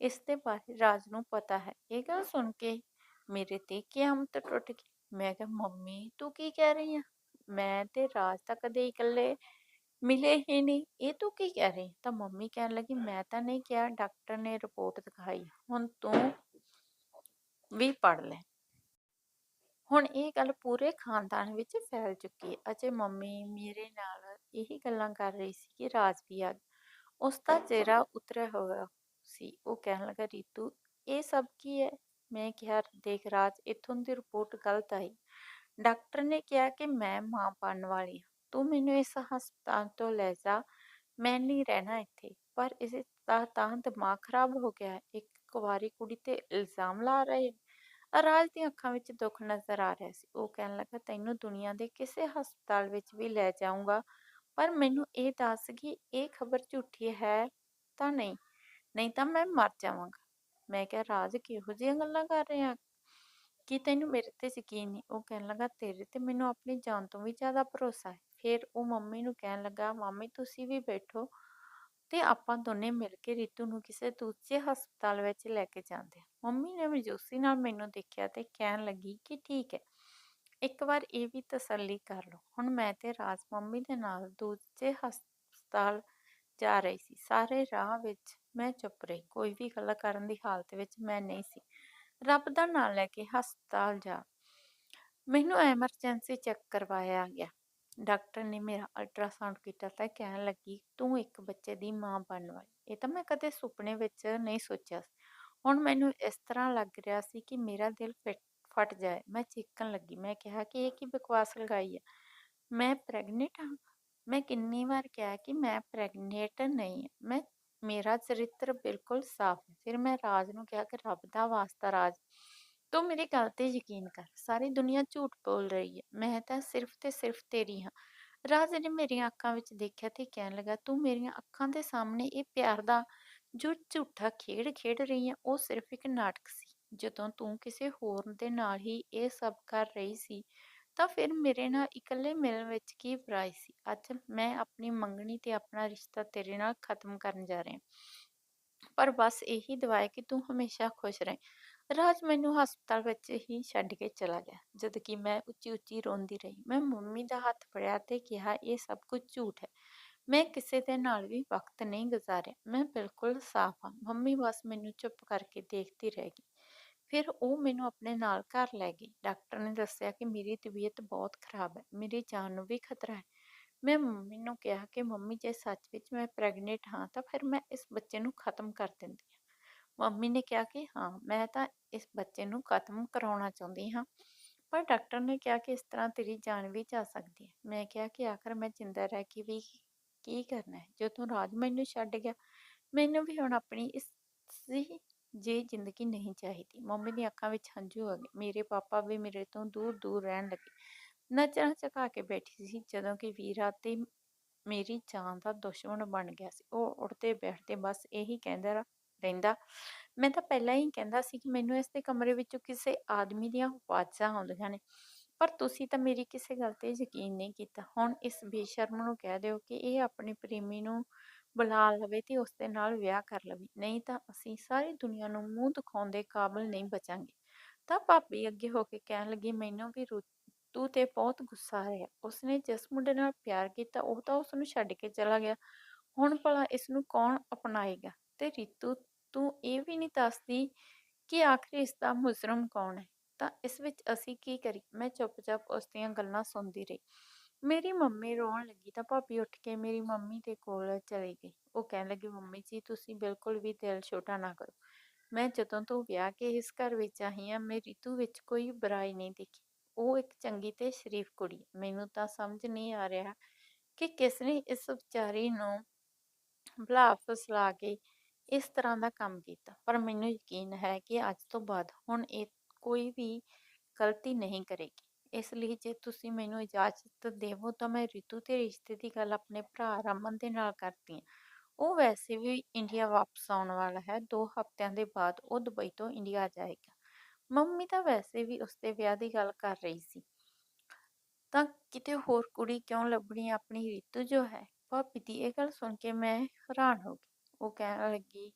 ਇਸ ਦੇ ਬਾਰੇ ਰਾਜ ਨੂੰ ਪਤਾ ਹੈ। ਇਹ ਗੱਲ ਸੁਣ ਕੇ ਮੇਰੇ ਤੇ ਕਿਆਮਤ ਟੁੱਟ ਗਈ? ਮੈਂ ਕਿਹਾ, ਮੰਮੀ, ਤੂੰ ਕੀ ਕਹਿ ਰਹੀ ਆ? ਮੈਂ ਤੇ ਰਾਜ ਤਾਂ ਕਦੇ ਇਕੱਲੇ ਮਿਲੇ ਹੀ ਨਹੀਂ ਇਹ ਤੂੰ ਕੀ ਕਹਿ ਰਹੀ ਤਾਂ ਮੰਮੀ ਕਹਿਣ ਲੱਗੀ ਮੈਂ ਤਾਂ ਨਹੀਂ ਕਿਹਾ ਡਾਕਟਰ ਨੇ ਰਿਪੋਰਟ ਦਿਖਾਈ ਹੁਣ ਤੂੰ ਵੀ ਪੜ ਲੈ ਹੁਣ ਇਹ ਗੱਲ ਪੂਰੇ ਖਾਨਦਾਨ ਵਿੱਚ ਫੈਲ ਚੁੱਕੀ ਹੈ ਅਜੇ ਮੰਮੀ ਮੇਰੇ ਨਾਲ ਇਹੀ ਗੱਲਾਂ ਕਰ ਰਹੀ ਸੀ ਕਿ ਰਾਜ ਵੀ ਆ ਗਿਆ। ਉਸ ਦਾ ਚਿਹਰਾ ਉਤਰਿਆ ਹੋਇਆ ਸੀ ਉਹ ਕਹਿਣ ਲੱਗਾ ਰੀਤੂ ਇਹ ਸਭ ਕੀ ਹੈ ਮੈਂ ਕਿਹਾ ਦੇਖ ਰਾਜ ਇੱਥੋਂ ਦੀ ਰਿਪੋਰਟ ਗਲਤ ਆਈ ਡਾਕਟਰ ਨੇ ਕਿਹਾ ਕਿ ਮੈਂ ਮਾਂ ਬਣਨ ਵਾਲੀ ਹਾਂ ਤੂੰ ਮੈਨੂੰ ਇਸ ਹਸਪਤਾਲ ਤੋਂ ਲੈ ਜਾ, ਮੈਂ ਨਹੀਂ ਰਹਿਣਾ ਇੱਥੇ। ਪਰ ਇਸ ਦਾ ਤਾਂ ਦਿਮਾਗ ਖਰਾਬ ਹੋ ਗਿਆ ਇੱਕ ਕੁਆਰੀ ਕੁੜੀ ਤੇ ਇਲਜ਼ਾਮ ਲਾ ਰਹੇ ਰਾਜ ਦੀਆਂ ਅੱਖਾਂ ਵਿੱਚ ਦੁੱਖ ਨਜ਼ਰ ਆ ਰਿਹਾ ਸੀ। ਉਹ ਕਹਿਣ ਲੱਗਾ, ਤੈਨੂੰ ਦੁਨੀਆ ਦੇ ਕਿਸੇ ਹਸਪਤਾਲ ਵਿੱਚ ਵੀ ਲੈ ਜਾਊਂਗਾ, ਪਰ ਮੈਨੂੰ ਇਹ ਦੱਸ ਕਿ ਇਹ ਖਬਰ ਝੂਠੀ ਹੈ ਤਾਂ ਨਹੀਂ ਨਹੀਂ ਤਾਂ ਮੈਂ ਮਰ ਜਾਵਾਂਗਾ। ਮੈਂ ਕਿਹਾ, ਰਾਜ, ਕਿਹੋ ਜਿਹੀਆਂ ਗੱਲਾਂ ਕਰ ਰਿਹਾ ਆ ਕਿ ਤੈਨੂੰ ਮੇਰੇ ਤੇ ਯਕੀਨ ਨਹੀਂ? ਉਹ ਕਹਿਣ ਲੱਗਾ, ਤੇਰੇ ਤੇ ਮੈਨੂੰ ਆਪਣੀ ਜਾਨ ਤੋਂ ਵੀ ਜ਼ਿਆਦਾ ਭਰੋਸਾ ਹੈ। ਫਿਰ ਉਹ ਮੰਮੀ ਨੂੰ ਕਹਿਣ ਲੱਗਾ, ਮੰਮੀ, ਤੁਸੀਂ ਵੀ ਬੈਠੋ ਤੇ ਆਪਾਂ ਦੋਨੇ ਮਿਲ ਕੇ ਰੀਤੂ ਨੂੰ ਕਿਸੇ ਦੂਜੇ ਹਸਪਤਾਲ ਵਿੱਚ ਲੈ ਕੇ ਜਾਂਦੇ ਹਾਂ। ਮੰਮੀ ਨੇ ਮਜੂਸੀ ਨਾਲ ਮੈਨੂੰ ਦੇਖਿਆ ਤੇ ਕਹਿਣ ਲੱਗੀ ਕਿ ਠੀਕ ਹੈ, ਇੱਕ ਵਾਰ ਇਹ ਵੀ ਤਸੱਲੀ ਕਰ ਲਓ। ਹੁਣ ਮੈਂ ਤੇ ਰਾਜ ਮੰਮੀ ਦੇ ਨਾਲ ਦੂਜੇ ਹਸਪਤਾਲ ਜਾ ਰਹੀ ਸੀ। ਸਾਰੇ ਰਾਹ ਵਿੱਚ ਮੈਂ ਚੁੱਪ ਰਹੀ। ਕੋਈ ਵੀ ਗੱਲ ਕਰਨ ਦੀ ਹਾਲਤ ਵਿੱਚ ਮੈਂ ਨਹੀਂ ਸੀ। ਰੱਬ ਦਾ ਨਾਮ ਲੈ ਕੇ ਹਸਪਤਾਲ ਜਾ। ਮੈਨੂੰ ਐਮਰਜੈਂਸੀ ਚੈੱਕ ਕਰਵਾਇਆ ਗਿਆ। ਡਾਕਟਰ ਨੇ ਮੇਰਾ ਅਲਟਰਾਸਾਊਂਡ ਕੀਤਾ ਤਾਂ ਕਹਿਣ ਲੱਗੀ, ਤੂੰ ਇੱਕ ਬੱਚੇ ਦੀ ਮਾਂ ਬਣਨ ਵਾਲੀ। ਇਹ ਤਾਂ ਮੈਂ ਕਦੇ ਸੁਪਨੇ ਵਿੱਚ ਨਹੀਂ ਸੋਚਿਆ ਹੁਣ ਮੈਨੂੰ ਇਸ ਤਰ੍ਹਾਂ ਲੱਗ ਰਿਹਾ ਸੀ ਕਿ ਮੇਰਾ ਦਿਲ ਫਟ ਜਾਏ। ਮੈਂ ਚੀਕਣ ਲੱਗੀ। ਮੈਂ ਕਿਹਾ ਕਿ ਇਹ ਕੀ ਬਕਵਾਸ ਲਗਾਈ ਹੈ ਮੈਂ ਪ੍ਰੈਗਨੈਂਟ ਹਾਂ। ਮੈਂ ਕਿੰਨੀ ਵਾਰ ਕਿਹਾ ਕਿ ਮੈਂ ਪ੍ਰੈਗਨੈਂਟ ਨਹੀਂ ਹਾਂ। ਮੈਂ, ਮੇਰਾ ਚਰਿੱਤਰ ਬਿਲਕੁਲ ਸਾਫ਼ ਹੈ। ਫਿਰ ਮੈਂ ਰਾਜ ਨੂੰ ਕਿਹਾ ਕਿ ਰੱਬ ਦਾ ਵਾਸਤਾ ਰਾਜ ਤੂੰ ਮੇਰੀ ਗੱਲ ਤੇ ਯਕੀਨ ਕਰ ਸਾਰੀ ਦੁਨੀਆ ਝੂਠ ਬੋਲ ਰਹੀ ਹੈ ਮੈਂ ਤਾਂ ਸਿਰਫ ਤੇ ਸਿਰਫ ਤੇਰੀ ਹਾਂ ਰਾਜ ਨੇ ਮੇਰੀਆਂ ਅੱਖਾਂ ਵਿੱਚ ਦੇਖਿਆ ਤੇ ਕਹਿਣ ਲੱਗਾ ਤੂੰ ਮੇਰੀਆਂ ਅੱਖਾਂ ਦੇ ਸਾਹਮਣੇ ਇਹ ਪਿਆਰ ਦਾ ਜੋ ਝੂਠਾ ਖੇਡ ਖੇਡ ਰਹੀ ਹੈ ਉਹ ਸਿਰਫ ਇੱਕ ਨਾਟਕ ਸੀ ਜਦੋਂ ਤੂੰ ਕਿਸੇ ਹੋਰ ਦੇ ਨਾਲ ਹੀ ਇਹ ਸਭ ਕਰ ਰਹੀ ਸੀ ਤਾਂ ਫਿਰ ਮੇਰੇ ਨਾਲ ਇਕੱਲੇ ਮਿਲਣ ਵਿੱਚ ਕੀ ਬੁਰਾਈ ਸੀ ਅੱਜ ਮੈਂ ਆਪਣੀ ਮੰਗਣੀ ਤੇ ਆਪਣਾ ਰਿਸ਼ਤਾ ਤੇਰੇ ਨਾਲ ਖਤਮ ਕਰਨ ਜਾ ਰਿਹਾ ਪਰ ਬਸ ਇਹੀ ਦੁਆ ਕਿ ਤੂੰ ਹਮੇਸ਼ਾ ਖੁਸ਼ ਰਹੇ ਰਾਜ ਮੈਨੂੰ ਹਸਪਤਾਲ ਵਿੱਚ ਹੀ ਛੱਡ ਕੇ ਚਲਾ ਗਿਆ, ਜਦ ਕਿ ਮੈਂ ਉੱਚੀ ਉੱਚੀ ਰੋਂਦੀ ਰਹੀ। ਮੈਂ ਮੰਮੀ ਦਾ ਹੱਥ ਫੜਿਆ ਤੇ ਕਿਹਾ, ਇਹ ਸਭ ਕੁਝ ਝੂਠ ਹੈ। ਮੈਂ ਕਿਸੇ ਦੇ ਨਾਲ ਵੀ ਵਕਤ ਨਹੀਂ ਗੁਜ਼ਾਰਿਆ। ਮੈਂ ਬਿਲਕੁਲ ਸਾਫ਼ ਹਾਂ। ਮੰਮੀ ਬਸ ਮੈਨੂੰ ਚੁੱਪ ਕਰਕੇ ਦੇਖਦੀ ਰਹਿ ਗਈ। ਫਿਰ ਉਹ ਮੈਨੂੰ ਆਪਣੇ ਨਾਲ ਘਰ ਲੈ ਗਈ। ਡਾਕਟਰ ਨੇ ਦੱਸਿਆ ਕਿ ਮੇਰੀ ਤਬੀਅਤ ਬਹੁਤ ਖਰਾਬ ਹੈ। ਮੇਰੀ ਜਾਨ ਨੂੰ ਵੀ ਖਤਰਾ ਹੈ। ਮੈਂ ਮੰਮੀ ਨੂੰ ਕਿਹਾ ਕਿ ਮੰਮੀ, ਜੇ ਸੱਚ ਵਿੱਚ ਮੈਂ ਪ੍ਰੈਗਨੈਂਟ ਹਾਂ ਤਾਂ ਫਿਰ ਮੈਂ ਇਸ ਬੱਚੇ ਨੂੰ ਖਤਮ ਕਰ ਦਿੰਦੀ। ਮੰਮੀ ਨੇ ਕਿਹਾ ਕਿ, ਹਾਂ, ਮੈਂ ਤਾਂ ਇਸ ਬੱਚੇ ਨੂੰ ਖਤਮ ਕਰਾਉਣਾ ਚਾਹੁੰਦੀ ਹਾਂ, ਪਰ ਡਾਕਟਰ ਨੇ ਕਿਹਾ ਕਿ ਇਸ ਤਰ੍ਹਾਂ ਤੇਰੀ ਜਾਨ ਵੀ ਜਾ ਸਕਦੀ ਹੈ। ਮੈਂ ਕਿਹਾ ਕਿ ਆਖਰ ਮੈਂ ਜਿੰਦਾ ਰਹਿ ਕੇ ਵੀ ਕੀ ਕਰਨਾ ਹੈ? ਜਦੋਂ ਰਾਜ ਮੈਨੂੰ ਛੱਡ ਗਿਆ, ਮੈਨੂੰ ਵੀ ਹੁਣ ਆਪਣੀ ਇਸ ਸੀ ਜੇ ਜ਼ਿੰਦਗੀ ਨਹੀਂ ਚਾਹੀਦੀ। ਮੰਮੀ ਦੀਆਂ ਅੱਖਾਂ ਵਿੱਚ ਹੰਝੂ ਆ ਗਏ। ਮੇਰੇ ਪਾਪਾ ਵੀ ਮੇਰੇ ਤੋਂ ਦੂਰ ਦੂਰ ਰਹਿਣ ਲੱਗੇ। ਨਜ਼ਰਾਂ ਚਕਾ ਕੇ ਬੈਠੀ ਸੀ ਜਦੋਂ ਕਿ ਵੀਰਾ ਤੇ ਮੇਰੀ ਜਾਨ ਦਾ ਦੁਸ਼ਮਣ ਬਣ ਗਿਆ ਸੀ। ਉਹ ਉੱਠਦੇ ਬੈਠਦੇ ਬਸ ਇਹੀ ਕਹਿੰਦਾ ਰ- ਰਹਿੰਦਾ ਮੈਂ ਤਾਂ ਪਹਿਲਾਂ ਹੀ ਕਹਿੰਦਾ ਸੀ ਕਿ ਮੈਨੂੰ ਇਸ ਦੇ ਕਮਰੇ ਵਿੱਚੋਂ ਕਿਸੇ ਆਦਮੀ ਦੀਆਂ ਆਵਾਜ਼ਾਂ ਆਉਂਦੀਆਂ ਨੇ। ਪਰ ਤੁਸੀਂ ਤਾਂ ਮੇਰੀ ਕਿਸੇ ਗੱਲ ਤੇ ਯਕੀਨ ਨਹੀਂ ਕੀਤਾ। ਹੁਣ ਇਸ ਬੇਸ਼ਰਮ ਨੂੰ ਕਹਿ ਦਿਓ ਕਿ ਇਹ ਆਪਣੇ ਪ੍ਰੇਮੀ ਨੂੰ ਬੁਲਾ ਲਵੇ ਤੇ ਉਸ ਦੇ ਨਾਲ ਵਿਆਹ ਕਰ ਲਵੇ। ਨਹੀਂ ਤਾਂ ਅਸੀਂ ਸਾਰੀ ਦੁਨੀਆ ਨੂੰ ਮੂੰਹ ਦਿਖਾਉਣ ਦੇ ਕਾਬਿਲ ਨਹੀਂ ਬਚਾਂਗੇ। ਤਾਂ ਭਾਬੀ ਅੱਗੇ ਹੋ ਕੇ ਕਹਿਣ ਲੱਗੀ, ਮੈਨੂੰ ਵੀ ਤੂੰ ਤੇ ਬਹੁਤ ਗੁੱਸਾ ਆਇਆ। ਉਸਨੇ ਜਿਸ ਮੁੰਡੇ ਨਾਲ ਪਿਆਰ ਕੀਤਾ, ਉਹ ਤਾਂ ਉਸ ਨੂੰ ਛੱਡ ਕੇ ਚਲਾ ਗਿਆ। ਹੁਣ ਭਲਾ ਇਸ ਨੂੰ ਕੌਣ ਅਪਣਾਏਗਾ? ਤੇ ਰੀਤੂ ਤੂੰ ਇਹ ਵੀ ਨਹੀਂ ਦੱਸਦੀ ਕਿ ਆਖਰ ਇਸ ਦਾ ਮੁਜਰਮ ਕੌਣ ਹੈ? ਤਾਂ ਇਸ ਵਿੱਚ ਅਸੀਂ ਕੀ ਕਰੀ ਮੈਂ ਚੁੱਪਚਾਪ ਉਸ ਦੀਆਂ ਗੱਲਾਂ ਸੁਣਦੀ ਰਹੀ। ਮੇਰੀ ਮੰਮੀ ਰੋਣ ਲੱਗੀ ਤਾਂ ਭਾਬੀ ਉੱਠ ਕੇ ਮੇਰੀ ਮੰਮੀ ਦੇ ਕੋਲ ਚਲੀ ਗਈ। ਉਹ ਕਹਿਣ ਲੱਗੀ, ਮੰਮੀ ਜੀ, ਤੁਸੀਂ ਬਿਲਕੁਲ ਵੀ ਦਿਲ ਛੋਟਾ ਨਾ ਕਰੋ। ਮੈਂ ਜਦੋਂ ਤੋਂ ਵਿਆਹ ਕੇ ਇਸ ਘਰ ਵਿੱਚ ਆਈ ਹਾਂ, ਮੈਂ ਰੀਤੂ ਵਿੱਚ ਕੋਈ ਬੁਰਾਈ ਨਹੀਂ ਦੇਖੀ। ਉਹ ਇੱਕ ਚੰਗੀ ਤੇ ਸ਼ਰੀਫ ਕੁੜੀ ਮੈਨੂੰ ਤਾਂ ਸਮਝ ਨਹੀਂ ਆ ਰਿਹਾ ਕਿ ਕਿਸ ਨੇ ਇਸ ਵਿਚਾਰੀ ਨੂੰ ਭੁਲਾ ਫਸਲਾ ਕੇ ਇਸ ਤਰ੍ਹਾਂ ਦਾ ਕੰਮ ਕੀਤਾ। ਪਰ ਮੈਨੂੰ ਯਕੀਨ ਹੈ ਕਿ ਅੱਜ ਤੋਂ ਬਾਅਦ ਹੁਣ ਇਹ ਕੋਈ ਵੀ ਗਲਤੀ ਨਹੀਂ ਕਰੇਗੀ। ਇਸ ਲਈ ਜੇ ਤੁਸੀਂ ਮੈਨੂੰ ਇਜਾਜ਼ਤ ਦੇਵੋ ਤਾਂ ਮੈਂ ਰਿਤੂ ਤੇ ਰਿਸ਼ਤੇ ਦੀ ਗੱਲ ਆਪਣੇ ਭਰਾ ਰਮਨ ਦੇ ਨਾਲ ਕਰਦੀ ਹਾਂ। ਉਹ ਵੈਸੇ ਵੀ ਇੰਡੀਆ ਵਾਪਸ ਆਉਣ ਵਾਲਾ ਹੈ। ਦੋ ਹਫ਼ਤਿਆਂ ਦੇ ਬਾਅਦ ਉਹ ਦੁਬਈ ਤੋਂ ਇੰਡੀਆ ਜਾਏਗਾ। ਮੰਮੀ ਤਾਂ ਵੈਸੇ ਵੀ ਉਸਦੇ ਵਿਆਹ ਦੀ ਗੱਲ ਕਰ ਰਹੀ ਸੀ। ਤਾਂ ਕਿਤੇ ਹੋਰ ਕੁੜੀ ਕਿਉਂ ਲੱਭਣੀ ਆਪਣੀ ਰਿਤੂ ਜੋ ਹੈ? ਭਾਬੀ ਦੀ ਇਹ ਗੱਲ ਸੁਣ ਕੇ ਮੈਂ ਹੈਰਾਨ ਹੋ ਗਈ। ਉਹ ਕਹਿਣ ਲੱਗੀ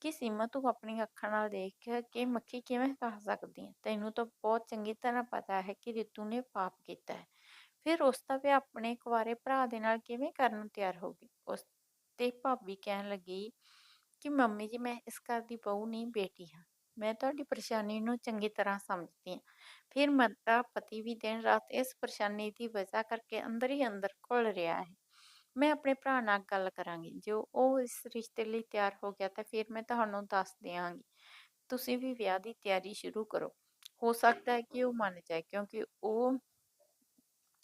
ਕਿ ਸੀਮਾ ਤੂੰ ਆਪਣੀ ਅੱਖਾਂ ਨਾਲ ਦੇਖ ਕਿ ਮੱਖੀ ਕਿਵੇਂ ਖਾ ਸਕਦੀ ਹੈ? ਤੈਨੂੰ ਤਾਂ ਬਹੁਤ ਚੰਗੀ ਤਰ੍ਹਾਂ ਪਤਾ ਹੈ ਕਿ ਰਿਤੂ ਨੇ ਪਾਪ ਕੀਤਾ ਹੈ। ਫਿਰ ਉਸ ਦਾ ਵਿਆਹ ਆਪਣੇ ਕੁਆਰੇ ਭਰਾ ਦੇ ਨਾਲ ਕਿਵੇਂ ਕਰਨ ਨੂੰ ਤਿਆਰ ਹੋ ਗਈ? ਉਸ ਤੇ ਭਾਬੀ ਕਹਿਣ ਲੱਗੀ ਕਿ ਮੰਮੀ ਜੀ, ਮੈਂ ਇਸ ਘਰ ਦੀ ਬਹੂ ਨਹੀਂ, ਬੇਟੀ ਹਾਂ। ਮੈਂ ਤੁਹਾਡੀ ਪਰੇਸ਼ਾਨੀ ਨੂੰ ਚੰਗੀ ਤਰ੍ਹਾਂ ਸਮਝਦੀ ਹਾਂ। ਫਿਰ ਮੇਰਾ ਪਤੀ ਵੀ ਦਿਨ ਰਾਤ ਇਸ ਪਰੇਸ਼ਾਨੀ ਦੀ ਵਜ੍ਹਾ ਕਰਕੇ ਅੰਦਰ ਹੀ ਅੰਦਰ ਘੁਲ ਰਿਹਾ ਹੈ। ਮੈਂ ਆਪਣੇ ਭਰਾ ਨਾਲ ਗੱਲ ਕਰਾਂਗੀ, ਜੋ ਉਹ ਇਸ ਰਿਸ਼ਤੇ ਲਈ ਤਿਆਰ ਹੋ ਗਿਆ ਤਾਂ ਫਿਰ ਮੈਂ ਤੁਹਾਨੂੰ ਦੱਸ ਦਿਆਂਗੀ। ਤੁਸੀਂ ਵੀ ਵਿਆਹ ਦੀ ਤਿਆਰੀ ਸ਼ੁਰੂ ਕਰੋ। ਹੋ ਸਕਦਾ ਹੈ ਕਿ ਉਹ ਮੰਨ ਜਾਏ ਕਿਉਂਕਿ ਉਹ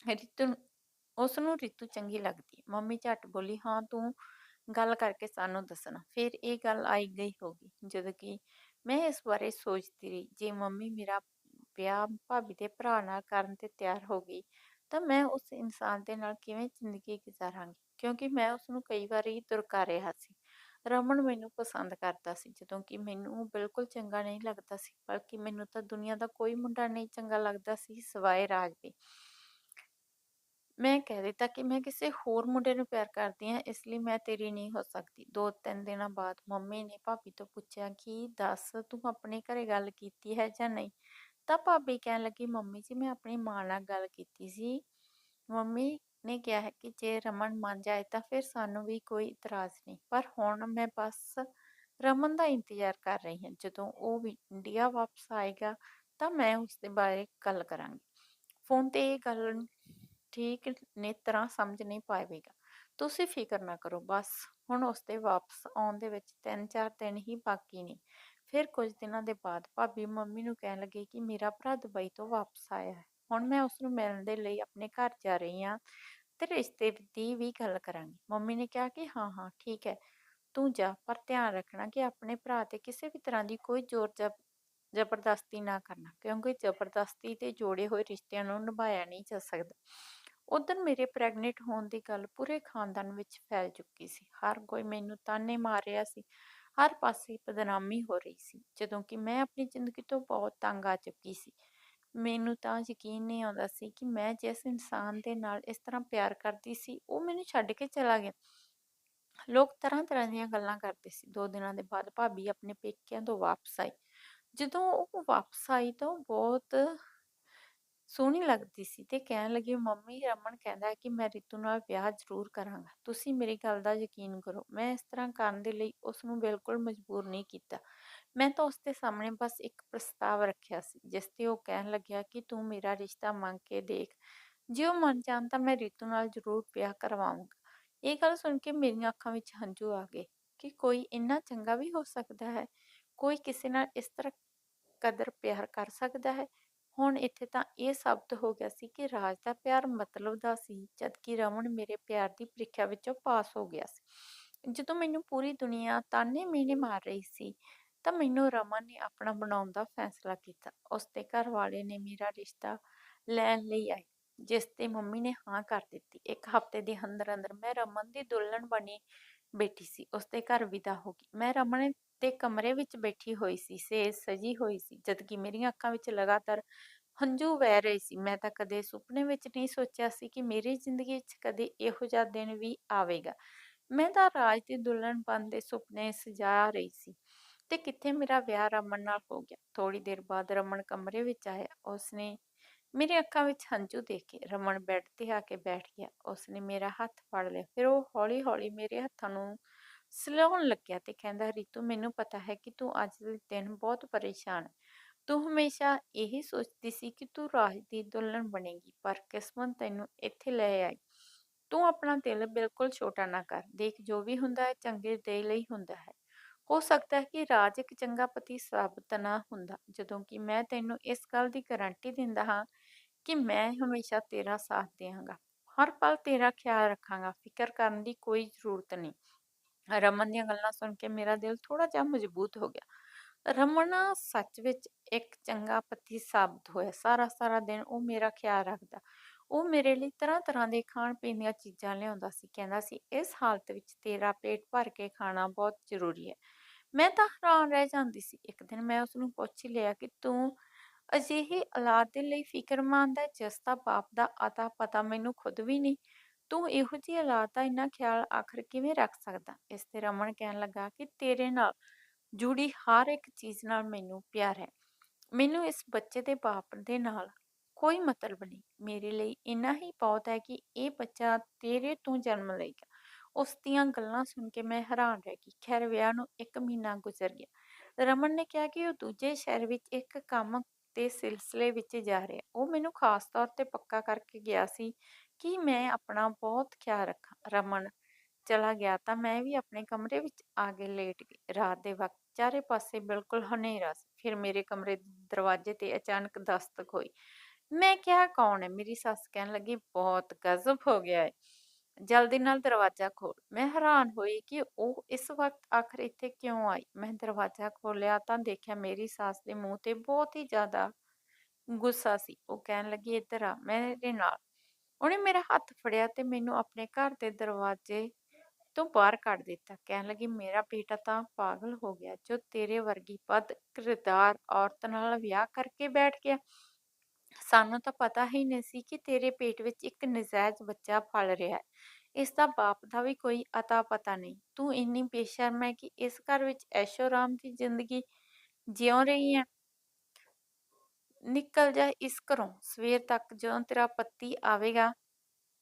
ਰਿਤੂ ਉਸ ਨੂੰ ਰਿਤੂ ਚੰਗੀ ਲੱਗਦੀ ਹੈ। ਮੰਮੀ ਝੱਟ ਬੋਲੀ, ਹਾਂ, ਤੂੰ ਗੱਲ ਕਰਕੇ ਸਾਨੂੰ ਦੱਸਣਾ। ਫਿਰ ਇਹ ਗੱਲ ਆਈ ਗਈ ਹੋਗੀ ਜਦੋਂ ਕਿ ਮੈਂ ਇਸ ਬਾਰੇ ਸੋਚਦੀ ਰਹੀ। ਜੇ ਮੰਮੀ ਮੇਰਾ ਵਿਆਹ ਭਾਬੀ ਦੇ ਭਰਾ ਨਾਲ ਕਰਨ ਤੇ ਤਿਆਰ ਹੋ ਗਈ, ਤਾਂ ਮੈਂ ਉਸ ਇਨਸਾਨ ਦੇ ਨਾਲ ਕਿਵੇਂ ਜ਼ਿੰਦਗੀ ਗੁਜ਼ਾਰਾਂਗੀ? ਕਿਉਂਕਿ ਮੈਂ ਉਸ ਨੂੰ ਕਈ ਵਾਰੀ ਦੁਰਕਾ ਰਿਹਾ ਸੀ। ਰਮਨ ਮੈਨੂੰ ਪਸੰਦ ਕਰਦਾ ਸੀ, ਜਦੋਂ ਕਿ ਮੈਨੂੰ ਬਿਲਕੁਲ ਚੰਗਾ ਨਹੀਂ ਲੱਗਦਾ ਸੀ, ਬਲਕਿ ਮੈਨੂੰ ਤਾਂ ਦੁਨੀਆ ਦਾ ਕੋਈ ਮੁੰਡਾ ਨਹੀਂ ਚੰਗਾ ਲੱਗਦਾ ਸੀ ਸਿਵਾਏ ਰਾਜ ਦੇ। ਮੈਂ ਕਹਿ ਦਿੱਤਾ ਕਿ ਮੈਂ ਕਿਸੇ ਹੋਰ ਮੁੰਡੇ ਨੂੰ ਪਿਆਰ ਕਰਦੀ ਹਾਂ, ਇਸ ਲਈ ਮੈਂ ਤੇਰੀ ਨਹੀਂ ਹੋ ਸਕਦੀ। ਦੋ ਤਿੰਨ ਦਿਨਾਂ ਬਾਅਦ ਮੰਮੀ ਨੇ ਭਾਬੀ ਤੋਂ ਪੁੱਛਿਆ ਕਿ ਦੱਸ, ਤੂੰ ਆਪਣੇ ਘਰੇ ਗੱਲ ਕੀਤੀ ਹੈ ਜਾਂ ਨਹੀਂ? ਤਾਂ ਭਾਬੀ ਕਹਿਣ ਲੱਗੀ, ਮੰਮੀ ਜੀ, ਮੈਂ ਆਪਣੀ ਮਾਂ ਨਾਲ ਗੱਲ ਕੀਤੀ ਸੀ। ਮੰਮੀ ਨੇ ਕਿਹਾ ਹੈ ਕਿ ਜੇ ਰਮਨ ਮੰਨ ਜਾਏ ਤਾਂ ਫਿਰ ਸਾਨੂੰ ਵੀ ਕੋਈ ਇਤਰਾਜ਼ ਨਹੀਂ। ਪਰ ਹੁਣ ਮੈਂ ਬਸ ਰਮਨ ਦਾ ਇੰਤਜ਼ਾਰ ਕਰ ਰਹੀ ਹਾਂ। ਜਦੋਂ ਉਹ ਇੰਡੀਆ ਵਾਪਸ ਆਏਗਾ ਤਾਂ ਮੈਂ ਉਸ ਦੇ ਬਾਰੇ ਗੱਲ ਕਰਾਂਗੀ। ਫੋਨ ਤੇ ਇਹ ਗੱਲ ਠੀਕ ਨੇ ਤਰ੍ਹਾਂ ਸਮਝ ਨਹੀਂ ਪਾਵੇਗਾ। ਤੁਸੀਂ ਫਿਕਰ ਨਾ ਕਰੋ, ਬਸ ਹੁਣ ਉਸ ਦੇ ਵਾਪਸ ਆਉਣ ਦੇ ਵਿੱਚ ਤਿੰਨ ਚਾਰ ਦਿਨ ਹੀ ਬਾਕੀ ਨੇ। ਫਿਰ ਕੁਝ ਦਿਨਾਂ ਦੇ ਬਾਅਦ ਭਾਬੀ ਮੰਮੀ ਨੂੰ ਕਹਿਣ ਲੱਗੀ ਕਿ ਮੇਰਾ ਭਰਾ ਦੁਬਈ ਤੋਂ ਵਾਪਸ ਆਇਆ ਹੈ। ਹੁਣ ਮੈਂ ਉਸ ਨੂੰ ਮਿਲਣ ਦੇ ਲਈ ਆਪਣੇ ਘਰ ਜਾ ਰਹੀ ਹਾਂ। ਤੇ ਰਿਸ਼ਤੇ ਦੀ ਵੀ ਗੱਲ ਕਰਾਂਗੀ। ਮੰਮੀ ਨੇ ਕਿਹਾ ਕਿ ਹਾਂ ਹਾਂ, ਠੀਕ ਹੈ, ਤੂੰ ਜਾ, ਪਰ ਧਿਆਨ ਰੱਖਣਾ ਕਿ ਆਪਣੇ ਭਰਾ ਤੇ ਕਿਸੇ ਵੀ ਤਰ੍ਹਾਂ ਦੀ ਕੋਈ ਜ਼ੋਰ ਜ਼ਬਰਦਸਤੀ ਨਾ ਕਰਨਾ, ਕਿਉਂਕਿ ਜ਼ਬਰਦਸਤੀ ਤੇ ਜੋੜੇ ਹੋਏ ਰਿਸ਼ਤਿਆਂ ਨੂੰ ਨਿਭਾਇਆ ਨਹੀਂ ਜਾ ਸਕਦਾ। ਉਧਰ ਮੇਰੇ ਪ੍ਰੈਗਨੈਂਟ ਹੋਣ ਦੀ ਗੱਲ ਪੂਰੇ ਖਾਨਦਾਨ ਵਿੱਚ ਫੈਲ ਚੁੱਕੀ ਸੀ। ਹਰ ਕੋਈ ਮੈਨੂੰ ਤਾਨੇ ਮਾਰ ਰਿਹਾ ਸੀ, ਹਰ ਪਾਸੇ ਬਦਨਾਮੀ ਹੋ ਰਹੀ ਸੀ, ਜਦੋਂ ਕਿ ਮੈਂ ਆਪਣੀ ਜ਼ਿੰਦਗੀ ਤੋਂ ਬਹੁਤ ਤੰਗ ਆ ਚੁੱਕੀ ਸੀ। ਮੈਨੂੰ ਤਾਂ ਯਕੀਨ ਨਹੀਂ ਆਉਂਦਾ ਸੀ ਕਿ ਮੈਂ ਜਿਸ ਇਨਸਾਨ ਦੇ ਨਾਲ ਇਸ ਤਰ੍ਹਾਂ ਪਿਆਰ ਕਰਦੀ ਸੀ, ਉਹ ਮੈਨੂੰ ਛੱਡ ਕੇ ਚਲਾ ਗਿਆ। ਲੋਕ ਤਰ੍ਹਾਂ ਤਰ੍ਹਾਂ ਦੀਆਂ ਗੱਲਾਂ ਕਰਦੇ ਸੀ। ਦੋ ਦਿਨਾਂ ਦੇ ਬਾਅਦ ਭਾਬੀ ਆਪਣੇ ਪੇਕਿਆਂ ਤੋਂ ਵਾਪਸ ਆਈ। ਜਦੋਂ ਉਹ ਵਾਪਸ ਆਈ ਤਾਂ ਉਹ ਬਹੁਤ ਸੋਹਣੀ ਲੱਗਦੀ ਸੀ ਤੇ ਕਹਿਣ ਲੱਗੀ, ਮੰਮੀ, ਰਮਨ ਕਹਿੰਦਾ ਹੈ ਕਿ ਮੈਂ ਰਿਤੂ ਨਾਲ ਵਿਆਹ ਜ਼ਰੂਰ ਕਰਾਂਗਾ। ਤੁਸੀਂ ਮੇਰੀ ਗੱਲ ਦਾ ਯਕੀਨ ਕਰੋ। ਮੈਂ ਇਸ ਤਰ੍ਹਾਂ ਕਰਨ ਦੇ ਲਈ ਉਸ ਨੂੰ ਬਿਲਕੁਲ ਮਜਬੂਰ ਨਹੀਂ ਕੀਤਾ। ਮੈਂ ਤਾਂ ਉਸ ਦੇ ਸਾਹਮਣੇ ਬਸ ਇੱਕ ਪ੍ਰਸਤਾਵ ਰੱਖਿਆ ਸੀ ਜਿਸ ਤੇ ਉਹ ਕਹਿਣ ਲੱਗਿਆ ਕਿ ਤੂੰ ਮੇਰਾ ਰਿਸ਼ਤਾ ਮੰਗ ਕੇ ਦੇਖ ਜੇ ਉਹ ਮੰਨ ਜਾਣ ਤਾਂ ਮੈਂ ਰਿਤੂ ਨਾਲ ਜ਼ਰੂਰ ਵਿਆਹ ਕਰਵਾਉਂਗਾ ਇਹ ਗੱਲ ਸੁਣ ਕੇ ਮੇਰੀਆਂ ਅੱਖਾਂ ਵਿੱਚ ਹੰਝੂ ਆ ਗਏ ਕਿ ਕੋਈ ਇੰਨਾ ਚੰਗਾ ਵੀ ਹੋ ਸਕਦਾ ਹੈ ਕੋਈ ਕਿਸੇ ਨਾਲ ਇਸ ਤਰ੍ਹਾਂ ਕਦਰ ਪਿਆਰ ਕਰ ਸਕਦਾ ਹੈ ਹੁਣ ਇੱਥੇ ਤਾਂ ਇਹ ਸਾਬਤ ਹੋ ਗਿਆ ਸੀ ਕਿ ਰਾਜ ਦਾ ਪਿਆਰ ਮਤਲਬ ਦਾ ਸੀ ਜਦਕਿ ਰਮਨ ਮੇਰੇ ਪਿਆਰ ਦੀ ਪ੍ਰੀਖਿਆ ਵਿੱਚੋਂ ਪਾਸ ਹੋ ਗਿਆ ਸੀ ਜਦੋਂ ਮੈਨੂੰ ਪੂਰੀ ਦੁਨੀਆ ਤਾਨੇ ਮੀਨੇ ਮਾਰ ਰਹੀ ਸੀ ਤਾਂ ਮੈਨੂੰ ਰਮਨ ਨੇ ਆਪਣਾ ਬਣਾਉਣ ਦਾ ਫੈਸਲਾ ਕੀਤਾ। ਉਸ ਦੇ ਘਰ ਵਾਲੇ ਨੇ ਮੇਰਾ ਰਿਸ਼ਤਾ ਲੈਣ ਲਈ ਆਏ, ਜਿਸ ਤੇ ਮੰਮੀ ਨੇ ਹਾਂ ਕਰ ਦਿੱਤੀ। ਇੱਕ ਹਫ਼ਤੇ ਦੇ ਅੰਦਰ ਅੰਦਰ ਮੈਂ ਰਮਨ ਦੀ ਦੁਲਹਨ ਬਣੀ ਬੈਠੀ ਸੀ। ਉਸ ਦੇ ਘਰ ਵਿਦਾ ਹੋ ਗਈ। ਮੈਂ ਰਮਨ ਦੇ ਕਮਰੇ ਵਿੱਚ ਬੈਠੀ ਹੋਈ ਸੀ, ਸੇਜ ਸਜੀ ਹੋਈ ਸੀ, ਜਦਕਿ ਮੇਰੀਆਂ ਅੱਖਾਂ ਵਿੱਚ ਲਗਾਤਾਰ ਹੰਝੂ ਵਹਿ ਰਹੇ ਸੀ। ਮੈਂ ਤਾਂ ਕਦੇ ਸੁਪਨੇ ਵਿੱਚ ਨਹੀਂ ਸੋਚਿਆ ਸੀ ਕਿ ਮੇਰੀ ਜ਼ਿੰਦਗੀ ਵਿੱਚ ਕਦੇ ਇਹੋ ਜਿਹਾ ਦਿਨ ਵੀ ਆਵੇਗਾ। ਮੈਂ ਤਾਂ ਰਾਜ ਦੀ ਦੁਲਹਨ ਬਣ ਦੇ ਸੁਪਨੇ ਸਜਾ ਰਹੀ ਸੀ। ਤੇ ਕਿੱਥੇ ਮੇਰਾ ਵਿਆਹ ਰਮਨ ਨਾਲ ਹੋ ਗਿਆ। ਥੋੜੀ ਦੇਰ ਬਾਅਦ ਰਮਨ ਕਮਰੇ ਵਿੱਚ ਆਇਆ। ਉਸਨੇ ਮੇਰੀ ਅੱਖਾਂ ਵਿੱਚ ਹੰਝੂ ਦੇਖੇ। ਰਮਨ ਬੈੱਡ ਤੇ ਆ ਕੇ ਬੈਠ ਗਿਆ। ਉਸਨੇ ਮੇਰਾ ਹੱਥ ਫੜ ਲਿਆ। ਫਿਰ ਉਹ ਹੌਲੀ ਹੌਲੀ ਮੇਰੇ ਹੱਥਾਂ ਨੂੰ ਸਲਾਉਣ ਲੱਗਿਆ ਤੇ ਕਹਿੰਦਾ, ਰੀਤੂ, ਮੈਨੂੰ ਪਤਾ ਹੈ ਕਿ ਤੂੰ ਅੱਜ ਦੇ ਦਿਨ ਬਹੁਤ ਪਰੇਸ਼ਾਨ ਹੈ। ਤੂੰ ਹਮੇਸ਼ਾ ਇਹੀ ਸੋਚਦੀ ਸੀ ਕਿ ਤੂੰ ਰਾਜ ਦੀ ਦੁਲਹਨ ਬਣੇਗੀ, ਪਰ ਕਿਸਮਤ ਤੈਨੂੰ ਇੱਥੇ ਲੈ ਆਈ। ਤੂੰ ਆਪਣਾ ਦਿਲ ਬਿਲਕੁਲ ਛੋਟਾ ਨਾ ਕਰ। ਦੇਖ, ਜੋ ਵੀ ਹੁੰਦਾ ਹੈ, ਚੰਗੇ ਦੇ ਲਈ ਹੁੰਦਾ ਹੈ। ਹੋ ਸਕਦਾ ਹੈ ਕਿ ਰਾਜ ਇੱਕ ਚੰਗਾ ਪਤੀ ਸਾਬਤ ਨਾ ਹੁੰਦਾ। ਜਦੋਂ ਕਿ ਮੈਂ ਤੈਨੂੰ ਇਸ ਗੱਲ ਦੀ ਗਾਰੰਟੀ ਦਿੰਦਾ ਹਾਂ ਕਿ ਮੈਂ ਹਮੇਸ਼ਾ ਤੇਰਾ ਸਾਥ ਦਿਆਂਗਾ। ਹਰ ਪਲ ਤੇਰਾ ਖਿਆਲ ਰੱਖਾਂਗਾ, ਫਿਕਰ ਕਰਨ ਦੀ ਕੋਈ ਜ਼ਰੂਰਤ ਨਹੀਂ। ਰਮਨ ਦੀਆਂ ਗੱਲਾਂ ਸੁਣ ਕੇ ਮੇਰਾ ਦਿਲ ਥੋੜਾ ਜਿਹਾ ਮਜ਼ਬੂਤ ਹੋ ਗਿਆ। ਰਮਨ ਸੱਚ ਵਿੱਚ ਇੱਕ ਚੰਗਾ ਪਤੀ ਸਾਬਤ ਹੋਇਆ। ਸਾਰਾ ਸਾਰਾ ਦਿਨ ਉਹ ਮੇਰਾ ਖਿਆਲ ਰੱਖਦਾ। ਉਹ ਮੇਰੇ ਲਈ ਤਰ੍ਹਾਂ ਤਰ੍ਹਾਂ ਦੇ ਖਾਣ ਪੀਣ ਦੀਆਂ ਚੀਜ਼ਾਂ ਲਿਆਉਂਦਾ ਸੀ, ਕਹਿੰਦਾ ਸੀ, ਇਸ ਹਾਲਤ ਵਿੱਚ ਤੇਰਾ ਪੇਟ ਭਰ ਕੇ ਖਾਣਾ ਬਹੁਤ ਜ਼ਰੂਰੀ ਹੈ। ਮੈਂ ਤਾਂ ਹੈਰਾਨ ਰਹਿ ਜਾਂਦੀ ਸੀ। ਇੱਕ ਦਿਨ ਮੈਂ ਉਸ ਨੂੰ ਪੁੱਛ ਲਿਆ ਕਿ ਤੂੰ ਅਜਿਹੀ ਔਲਾਦ ਦੇ ਲਈ ਫਿਕਰਮੰਦ ਹੈ, ਜਿਸ ਦਾ ਬਾਪ ਦਾ ਅਤਾ ਪਤਾ ਮੈਨੂੰ ਖੁਦ ਵੀ ਨਹੀਂ। ਤੂੰ ਇਹੋ ਜਿਹੀ ਔਲਾਦ ਦਾ ਇੰਨਾ ਖਿਆਲ ਆਖਰ ਕਿਵੇਂ ਰੱਖ ਸਕਦਾ? ਇਸ ਤੇ ਰਮਨ ਕਹਿਣ ਲੱਗਾ ਕਿ ਤੇਰੇ ਨਾਲ ਜੁੜੀ ਹਰ ਇੱਕ ਚੀਜ਼ ਨਾਲ ਮੈਨੂੰ ਪਿਆਰ ਹੈ। ਮੈਨੂੰ ਇਸ ਬੱਚੇ ਦੇ ਬਾਪ ਦੇ ਨਾਲ ਕੋਈ ਮਤਲਬ ਨਹੀਂ। ਮੇਰੇ ਲਈ ਇੰਨਾ ਹੀ ਬਹੁਤ ਹੈ ਕਿ ਇਹ ਬੱਚਾ ਤੇਰੇ ਤੋਂ ਜਨਮ ਲਏਗਾ। ਉਸ ਦੀਆਂ ਗੱਲਾਂ ਸੁਣ ਕੇ ਮੈਂ ਹੈਰਾਨ ਰਹਿ ਗਈ। ਖੈਰ, ਵਿਆਹ ਨੂੰ ਇੱਕ ਮਹੀਨਾ ਗੁਜ਼ਰ ਗਿਆ। ਰਮਨ ਨੇ ਕਿਹਾ ਕਿ ਉਹ ਦੂਜੇ ਸ਼ਹਿਰ ਵਿੱਚ ਇੱਕ ਕੰਮ ਦੇ ਸਿਲਸਿਲੇ ਵਿੱਚ ਜਾ ਰਿਹਾ। ਉਹ ਮੈਨੂੰ ਖਾਸ ਤੌਰ ਤੇ ਪੱਕਾ ਕਰਕੇ ਗਿਆ ਸੀ ਕਿ ਮੈਂ ਆਪਣਾ ਬਹੁਤ ਖਿਆਲ ਰੱਖਾਂ। ਰਮਨ ਚਲਾ ਗਿਆ ਤਾਂ ਮੈਂ ਵੀ ਆਪਣੇ ਕਮਰੇ ਵਿੱਚ ਆ ਕੇ ਲੇਟ ਗਈ। ਰਾਤ ਦੇ ਵਕਤ ਚਾਰੇ ਪਾਸੇ ਬਿਲਕੁਲ ਹਨੇਰਾ ਸੀ। ਫਿਰ ਮੇਰੇ ਕਮਰੇ ਦੇ ਦਰਵਾਜ਼ੇ ਤੇ ਅਚਾਨਕ ਦਸਤਕ ਹੋਈ। ਮੈਂ ਕਿਹਾ, ਕੌਣ ਹੈ? ਮੇਰੀ ਸੱਸ ਕਹਿਣ ਲੱਗੀ, ਬਹੁਤ ਗਜ਼ਬ ਹੋ ਗਿਆ ਹੈ ਜਲਦੀ ਨਾਲ ਦਰਵਾਜ਼ਾ ਖੋਲ ਮੈਂ ਹੈਰਾਨ ਹੋਈ ਕਿ ਉਹ ਇਸ ਵਕਤ ਆਖਰ ਇੱਥੇ ਕਿਉਂ ਆਈ? ਮੈਂ ਦਰਵਾਜ਼ਾ ਖੋਲਿਆ ਤਾਂ ਦੇਖਿਆ ਮੇਰੀ ਸੱਸ ਦੇ ਮੂੰਹ ਤੇ ਬਹੁਤ ਹੀ ਜ਼ਿਆਦਾ ਗੁੱਸਾ ਸੀ। ਉਹ ਕਹਿਣ ਲੱਗੀ, ਇੱਧਰ ਆ, ਮੇਰੇ ਨਾਲ। ਉਹਨੇ ਮੇਰਾ ਹੱਥ ਫੜਿਆ ਤੇ ਮੈਨੂੰ ਆਪਣੇ ਘਰ ਦੇ ਦਰਵਾਜ਼ੇ ਤੋਂ ਬਾਹਰ ਕੱਢ ਦਿੱਤਾ। ਕਹਿਣ ਲੱਗੀ, ਮੇਰਾ ਬੇਟਾ ਤਾਂ ਪਾਗਲ ਹੋ ਗਿਆ, ਜੋ ਤੇਰੇ ਵਰਗੀ ਪਦ ਕਿਰਦਾਰ ਔਰਤ ਨਾਲ ਵਿਆਹ ਕਰਕੇ ਬੈਠ ਗਿਆ। ਸਾਨੂੰ ਤਾਂ ਪਤਾ ਹੀ ਨਹੀਂ ਸੀ ਕਿ ਤੇਰੇ ਪੇਟ ਵਿੱਚ ਇੱਕ ਨਜਾਇਜ਼ ਬੱਚਾ ਪਲ ਰਿਹਾ ਹੈ। ਇਸ ਦਾ ਬਾਪ ਦਾ ਵੀ ਕੋਈ ਅਤਾ ਪਤਾ ਨਹੀਂ। ਤੂੰ ਇੰਨੀ ਬੇਸ਼ਰਮ ਹੈ ਕਿ ਇਸ ਘਰ ਵਿੱਚ ਐਸ਼ੋ ਆਰਾਮ ਦੀ ਜ਼ਿੰਦਗੀ ਜਿਉ ਰਹੀ ਹੈ। ਨਿਕਲ ਜਾ ਇਸ ਘਰੋਂ। ਸਵੇਰ ਤੱਕ ਜਦੋਂ ਤੇਰਾ ਪਤੀ ਆਵੇਗਾ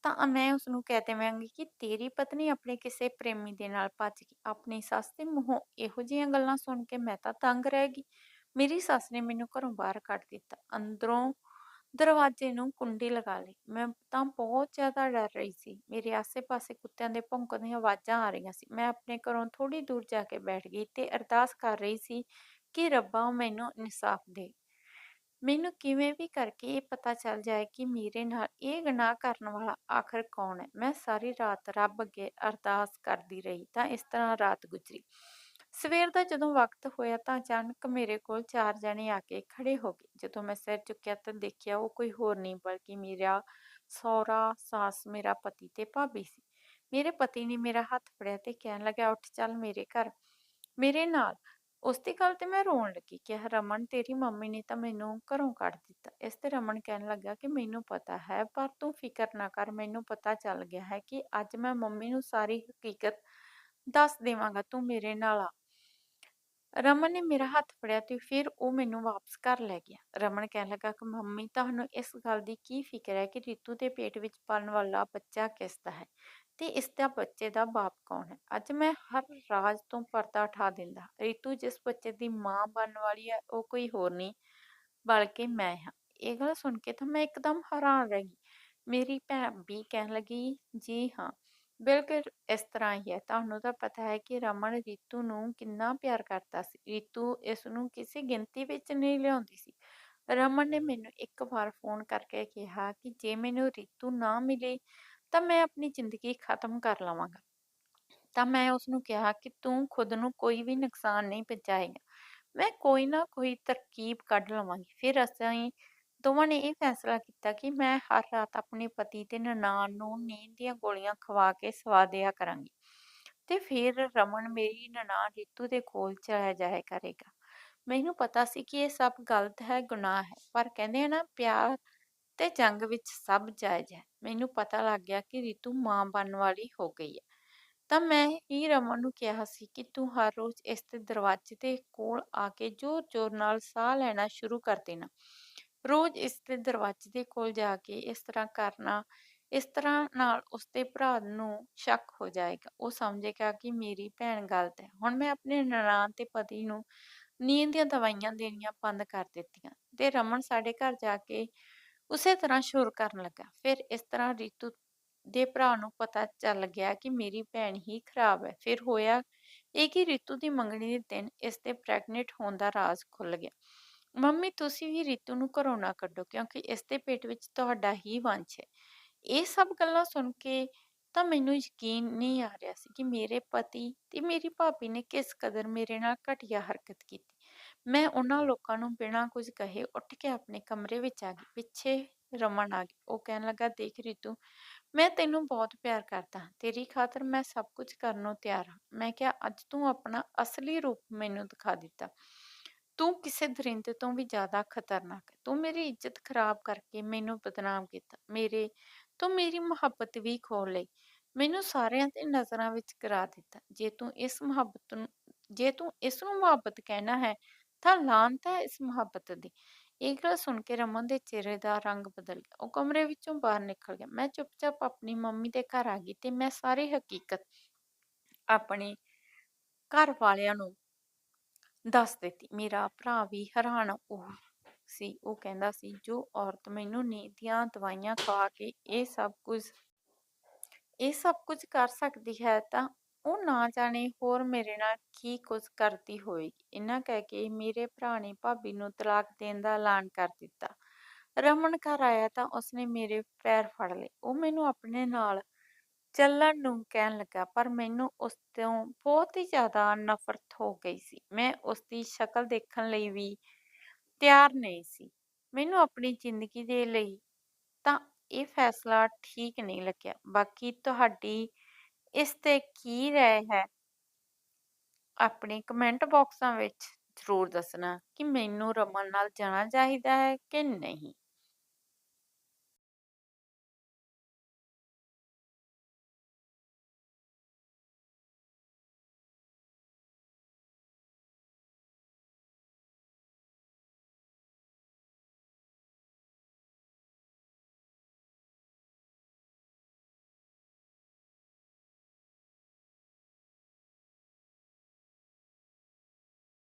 ਤਾਂ ਮੈਂ ਉਸਨੂੰ ਕਹਿ ਦੇਵਾਂਗੀ ਕਿ ਤੇਰੀ ਪਤਨੀ ਆਪਣੇ ਕਿਸੇ ਪ੍ਰੇਮੀ ਦੇ ਨਾਲ ਭੱਜ ਗਈ। ਆਪਣੀ ਸੱਸ ਦੇ ਮੂੰਹੋਂ ਇਹੋ ਜਿਹੀਆਂ ਗੱਲਾਂ ਸੁਣ ਕੇ ਮੈਂ ਤਾਂ ਤੰਗ ਰਹਿ ਗਈ। ਮੇਰੀ ਸੱਸ ਨੇ ਮੈਨੂੰ ਘਰੋਂ ਬਾਹਰ ਕੱਢ ਦਿੱਤਾ। ਅੰਦਰੋਂ ਦਰਵਾਜ਼ੇ ਨੂੰ ਕੁੰਡੀ ਲਗਾ ਲਈ। ਮੈਂ ਤਾਂ ਬਹੁਤ ਜ਼ਿਆਦਾ ਡਰ ਰਹੀ ਸੀ। ਮੇਰੇ ਆਸੇ-ਪਾਸੇ ਕੁੱਤਿਆਂ ਦੇ ਭੌਂਕਣ ਦੀਆਂ ਆਵਾਜ਼ਾਂ ਆ ਰਹੀਆਂ ਸੀ। ਮੈਂ ਆਪਣੇ ਘਰੋਂ ਥੋੜੀ ਦੂਰ ਜਾ ਕੇ ਬੈਠ ਗਈ ਤੇ ਅਰਦਾਸ ਕਰ ਰਹੀ ਸੀ ਕਿ ਰੱਬਾ ਮੈਨੂੰ ਇਨਸਾਫ ਦੇ। ਮੈਨੂੰ ਕਿਵੇਂ ਵੀ ਕਰਕੇ ਇਹ ਪਤਾ ਚੱਲ ਜਾਏ ਕਿ ਮੇਰੇ ਨਾਲ ਇਹ ਗੁਨਾਹ ਕਰਨ ਵਾਲਾ ਆਖਰ ਕੌਣ ਹੈ। ਮੈਂ ਸਾਰੀ ਰਾਤ ਰੱਬ ਅੱਗੇ ਅਰਦਾਸ ਕਰਦੀ ਰਹੀ ਤਾਂ ਇਸ ਤਰ੍ਹਾਂ ਰਾਤ ਗੁਜ਼ਰੀ। ਸਵੇਰ ਦਾ ਜਦੋਂ ਵਕਤ ਹੋਇਆ ਤਾਂ ਅਚਾਨਕ ਮੇਰੇ ਕੋਲ ਚਾਰ ਜਣੇ ਆ ਕੇ ਖੜੇ ਹੋ ਗਏ। ਜਦੋਂ ਮੈਂ ਸਿਰ ਚੁੱਕਿਆ ਤਾਂ ਦੇਖਿਆ ਉਹ ਕੋਈ ਹੋਰ ਨਹੀਂ, ਬਲਕਿ ਮੇਰਾ ਸਹੁਰਾ, ਸਾਸ, ਮੇਰਾ ਪਤੀ ਤੇ ਭਾਬੀ ਸੀ। ਮੇਰੇ ਪਤੀ ਨੇ ਮੇਰਾ ਹੱਥ ਫੜਿਆ ਤੇ ਕਹਿਣ ਲੱਗਾ ਉੱਠ, ਚੱਲ ਮੇਰੇ ਘਰ। ਮੇਰੇ ਨਾਲ ਉਸ ਦੀ ਗੱਲ ਤੇ ਮੈਂ ਰੋਣ ਲੱਗੀ ਕਿ ਰਮਨ, ਤੇਰੀ ਮੰਮੀ ਨੇ ਤਾਂ ਮੈਨੂੰ ਘਰੋਂ ਕੱਢ ਦਿੱਤਾ। ਇਸ ਤੇ ਰਮਨ ਕਹਿਣ ਲੱਗਾ ਕਿ, ਮੈਨੂੰ ਪਤਾ ਹੈ, ਪਰ ਤੂੰ ਫਿਕਰ ਨਾ ਕਰ, ਮੈਨੂੰ ਪਤਾ ਚੱਲ ਗਿਆ ਹੈ ਕਿ ਅੱਜ ਮੈਂ ਮੰਮੀ ਨੂੰ ਸਾਰੀ ਹਕੀਕਤ ਦੱਸ ਦੇਵਾਂਗਾ, ਤੂੰ ਮੇਰੇ ਨਾਲ ਆ। ਰਮਨ ਨੇ ਮੇਰਾ ਹੱਥ ਫੜਿਆ ਤੇ ਫਿਰ ਉਹ ਮੈਨੂੰ ਵਾਪਸ ਘਰ ਲੈ ਗਿਆ। ਰਮਨ ਕਹਿਣ ਲੱਗਾ ਕਿ, ਮੰਮੀ, ਤੁਹਾਨੂੰ ਇਸ ਗੱਲ ਦੀ ਕੀ ਫਿਕਰ ਹੈ ਕਿ ਰੀਤੂ ਦੇ ਪੇਟ ਵਿੱਚ ਪਲਣ ਵਾਲਾ ਬੱਚਾ ਕਿਸ ਦਾ ਹੈ ਤੇ ਇਸ ਦਾ ਬੱਚੇ ਦਾ ਬਾਪ ਕੌਣ ਹੈ? ਅੱਜ ਮੈਂ ਹਰ ਰਾਜ ਤੋਂ ਪਰਦਾ ਉਠਾ ਦਿੰਦਾ। ਰੀਤੂ ਜਿਸ ਬੱਚੇ ਦੀ ਮਾਂ ਬਣਨ ਵਾਲੀ ਹੈ, ਉਹ ਕੋਈ ਹੋਰ ਨਹੀਂ ਬਲਕਿ ਮੈਂ ਹਾਂ। ਇਹ ਗੱਲ ਸੁਣ ਕੇ ਤਾਂ ਮੈਂ ਇੱਕਦਮ ਹੈਰਾਨ ਰਹਿ ਗਈ। ਮੇਰੀ ਭੈਣ ਵੀ ਕਹਿਣ ਲੱਗੀ, ਜੀ ਹਾਂ ਬਿਲਕੁਲ ਇਸ ਤਰ੍ਹਾਂ ਹੀ ਹੈ। ਤੁਹਾਨੂੰ ਤਾਂ ਪਤਾ ਹੈ ਕਿ ਰਮਨ ਰੀਤੂ ਨੂੰ ਕਿੰਨਾ ਪਿਆਰ ਕਰਦਾ ਸੀ। ਰੀਤੂ ਇਸ ਨੂੰ ਕਿਸੇ ਗਿਣਤੀ ਵਿੱਚ ਨਹੀਂ ਲਿਆਉਂਦੀ ਸੀ। ਰਮਨ ਨੇ ਮੈਨੂੰ ਇੱਕ ਵਾਰ ਫੋਨ ਕਰਕੇ ਕਿਹਾ ਕਿ ਜੇ ਮੈਨੂੰ ਰੀਤੂ ਨਾ ਮਿਲੇ ਤਾਂ ਮੈਂ ਆਪਣੀ ਜ਼ਿੰਦਗੀ ਖਤਮ ਕਰ ਲਵਾਂਗਾ। ਤਾਂ ਮੈਂ ਉਸ ਨੂੰ ਕਿਹਾ ਕਿ ਤੂੰ ਖੁਦ ਨੂੰ ਕੋਈ ਵੀ ਨੁਕਸਾਨ ਨਹੀਂ ਪਹੁੰਚਾਏਗਾ। ਮੈਂ ਕੋਈ ਨਾ ਕੋਈ ਤਰਕੀਬ ਕੱਢ ਲਵਾਂਗੀ। ਫਿਰ ਅਸੀਂ ਦੋਵਾਂ ਨੇ ਇਹ ਫੈਸਲਾ ਕੀਤਾ ਕਿ ਮੈਂ ਹਰ ਰਾਤ ਆਪਣੇ ਪਤੀ ਤੇ ਨਨਾਣ ਨੂੰ ਨੀਂਦ ਦੀਆਂ ਗੋਲੀਆਂ ਖਵਾ ਕੇ ਸਵਾ ਦਿਆ ਕਰਾਂਗੀ ਤੇ ਫਿਰ ਰਮਨ ਮੇਰੀ ਨਨਾਣ ਰੀਤੂ ਦੇ ਕੋਲ ਚਲਾ ਜਾਇਆ ਕਰੇਗਾ। ਮੈਨੂੰ ਪਤਾ ਸੀ ਕਿ ਇਹ ਸਭ ਗਲਤ ਹੈ, ਗੁਨਾਹ ਹੈ, ਪਰ ਕਹਿੰਦੇ ਆ ਨਾ, ਪਿਆਰ ਤੇ ਜੰਗ ਵਿੱਚ ਸਭ ਜਾਇਜ਼ ਹੈ। ਮੈਨੂੰ ਪਤਾ ਲੱਗ ਗਿਆ ਕਿ ਰੀਤੂ ਮਾਂ ਬਣਨ ਵਾਲੀ ਹੋ ਗਈ ਹੈ। ਤਾਂ ਮੈਂ ਹੀ ਰਮਨ ਨੂੰ ਕਿਹਾ ਸੀ ਕਿ ਤੂੰ ਹਰ ਰੋਜ਼ ਇਸ ਦੇ ਦਰਵਾਜ਼ੇ ਦੇ ਕੋਲ ਆ ਕੇ ਜ਼ੋਰ-ਜ਼ੋਰ ਨਾਲ ਸਾਹ ਲੈਣਾ ਸ਼ੁਰੂ ਕਰ ਦੇਣਾ। ਰੋਜ਼ ਇਸ ਦੇ ਦਰਵਾਜ਼ੇ ਦੇ ਕੋਲ ਜਾ ਕੇ ਇਸ ਤਰ੍ਹਾਂ ਕਰਨਾ, ਇਸ ਤਰ੍ਹਾਂ ਨਾਲ ਉਸਦੇ ਭਰਾ ਨੂੰ ਸ਼ੱਕ ਹੋ ਜਾਏਗਾ। ਉਹ ਸਮਝੇਗਾ ਕਿ ਮੇਰੀ ਭੈਣ ਗਲਤ ਹੈ। ਹੁਣ ਮੈਂ ਆਪਣੇ ਨਨਾਣ ਤੇ ਪਤੀ ਨੂੰ ਨੀਂਦ ਦੀਆਂ ਦਵਾਈਆਂ ਦੇਣੀਆਂ ਬੰਦ ਕਰ ਦਿੱਤੀਆਂ ਤੇ ਰਮਨ ਸਾਡੇ ਘਰ ਜਾ ਕੇ ਉਸੇ ਤਰ੍ਹਾਂ ਸ਼ੁਰੂ ਕਰਨ ਲੱਗਾ। ਫਿਰ ਇਸ ਤਰ੍ਹਾਂ ਰੀਤੂ ਦੇ ਭਰਾ ਨੂੰ ਪਤਾ ਚੱਲ ਗਿਆ ਕਿ ਮੇਰੀ ਭੈਣ ਹੀ ਖਰਾਬ ਹੈ। ਫਿਰ ਹੋਇਆ ਇਹ ਕਿ ਰੀਤੂ ਦੀ ਮੰਗਣੀ ਦੇ ਦਿਨ ਇਸ ਦੇ ਪ੍ਰੈਗਨੈਂਟ ਹੋਣ ਦਾ ਰਾਜ਼ ਖੁੱਲ ਗਿਆ। ਮੰਮੀ ਤੁਸੀਂ ਵੀ ਰੀਤੂ ਨੂੰ ਘਰੋਂ ਨਾ ਕੱਢੋ ਕਿਉਂਕਿ ਇਸ ਦੇ ਪੇਟ ਵਿੱਚ ਤੁਹਾਡਾ ਹੀ ਵੰਸ਼ ਹੈ। ਇਹ ਸਭ ਗੱਲਾਂ ਸੁਣ ਕੇ ਤਾਂ ਮੈਨੂੰ ਯਕੀਨ ਨਹੀਂ ਆ ਰਿਹਾ ਸੀ ਕਿ ਮੇਰੇ ਪਤੀ ਤੇ ਮੇਰੀ ਭਾਬੀ ਨੇ ਕਿਸ ਕਦਰ ਮੇਰੇ ਨਾਲ ਘਟੀਆ ਹਰਕਤ ਕੀਤੀ। ਮੈਂ ਉਹਨਾਂ ਲੋਕਾਂ ਨੂੰ ਬਿਨਾਂ ਕੁਝ ਕਹੇ ਉੱਠ ਕੇ ਆਪਣੇ ਕਮਰੇ ਵਿੱਚ ਆ ਗਈ ਪਿੱਛੇ ਰਮਨ ਆ ਗਈ। ਉਹ ਕਹਿਣ ਲੱਗਾ ਦੇਖ ਰੀਤੂ ਮੈਂ ਤੈਨੂੰ ਬਹੁਤ ਪਿਆਰ ਕਰਦਾ ਤੇਰੀ ਖਾਤਰ ਮੈਂ ਸਭ ਕੁਝ ਕਰਨ ਨੂੰ ਤਿਆਰ ਹਾਂ। ਮੈਂ ਕਿਹਾ ਅੱਜ ਤੂੰ ਆਪਣਾ ਅਸਲੀ ਰੂਪ ਮੈਨੂੰ ਦਿਖਾ ਦਿੱਤਾ। ਤੂੰ ਕਿਸੇ ਦਰਿੰਦੇ ਤੋਂ ਵੀ ਜ਼ਿਆਦਾ ਖਤਰਨਾਕ ਹੈ। ਤੂੰ ਮੇਰੀ ਇੱਜ਼ਤ ਖਰਾਬ ਕਰਕੇ ਮੈਨੂੰ ਬਦਨਾਮ ਕੀਤਾ। ਮੇਰੇ, ਤੂੰ ਮੇਰੀ ਮੁਹੱਬਤ ਵੀ ਖੋਹ ਲਈ। ਮੈਨੂੰ ਸਾਰਿਆਂ ਦੇ ਨਜ਼ਰਾਂ ਵਿੱਚ ਗਿਰਾ ਦਿੱਤਾ। ਜੇ ਤੂੰ ਇਸ ਮੁਹੱਬਤ ਨੂੰ, ਜੇ ਤੂੰ ਇਸ ਨੂੰ ਮੁਹੱਬਤ ਕਹਿਣਾ ਹੈ, ਤਾਂ ਲਾਹਨਤ ਹੈ ਇਸ ਮੁਹੱਬਤ ਦੀ। ਇਹ ਗੱਲ ਸੁਣ ਕੇ ਰਮਨ ਦੇ ਚਿਹਰੇ ਦਾ ਰੰਗ ਬਦਲ ਗਿਆ। ਉਹ ਕਮਰੇ ਵਿੱਚੋਂ ਬਾਹਰ ਨਿਕਲ ਗਿਆ। ਮੈਂ ਚੁੱਪਚਾਪ ਆਪਣੀ ਮੰਮੀ ਦੇ ਘਰ ਆ ਗਈ ਤੇ ਮੈਂ ਸਾਰੀ ਹਕੀਕਤ ਆਪਣੇ ਘਰ ਵਾਲਿਆਂ ਨੂੰ ਦੱਸ ਦਿੱਤੀ। ਮੇਰਾ ਭਰਾ ਵੀ ਹੈਰਾਨ ਉਹ ਸੀ, ਉਹ ਕਹਿੰਦਾ ਸੀ, ਜੋ ਔਰਤ ਮੈਨੂੰ ਨੀਂਦ ਦਵਾਈਆਂ ਖਵਾ ਕੇ ਇਹ ਸਭ ਕੁਝ, ਇਹ ਸਭ ਕੁਝ ਕਰ ਸਕਦੀ ਹੈ, ਤਾਂ ਉਹ ਨਾ ਜਾਣੇ ਹੋਰ ਮੇਰੇ ਨਾਲ ਕੀ ਕੁਝ ਕਰਦੀ ਹੋਵੇਗੀ ਇਹਨਾਂ ਕਹਿ ਕੇ ਮੇਰੇ ਭਰਾ ਨੇ ਭਾਬੀ ਨੂੰ ਤਲਾਕ ਦੇਣ ਦਾ ਐਲਾਨ ਕਰ ਦਿੱਤਾ। ਰਮਨ ਘਰ ਆਇਆ ਤਾਂ ਉਸਨੇ ਮੇਰੇ ਪੈਰ ਫੜ ਲਏ। ਉਹ ਮੈਨੂੰ ਆਪਣੇ ਨਾਲ ਚੱਲਣ ਨੂੰ ਕਹਿਣ ਲੱਗਾ, ਪਰ ਮੈਨੂੰ ਉਸ ਤੋਂ ਬਹੁਤ ਹੀ ਜ਼ਿਆਦਾ ਨਫ਼ਰਤ ਹੋ ਗਈ ਸੀ। ਮੈਂ ਉਸ ਦੀ ਸ਼ਕਲ ਦੇਖਣ ਲਈ ਵੀ ਤਿਆਰ ਨਹੀਂ ਸੀ। ਮੈਨੂੰ ਆਪਣੀ ਜ਼ਿੰਦਗੀ ਦੇ ਲਈ ਤਾਂ ਇਹ ਫੈਸਲਾ ਠੀਕ ਨਹੀਂ ਲੱਗਿਆ। ਬਾਕੀ ਤੁਹਾਡੀ ਇਸ ਤੇ ਕੀ ਰਾਏ ਹੈ? ਆਪਣੇ ਕਮੈਂਟ ਬਾਕਸਾਂ ਵਿੱਚ ਜ਼ਰੂਰ ਦੱਸਣਾ ਕਿ ਮੈਨੂੰ ਰਮਨ ਨਾਲ ਜਾਣਾ ਚਾਹੀਦਾ ਹੈ ਕਿ ਨਹੀਂ।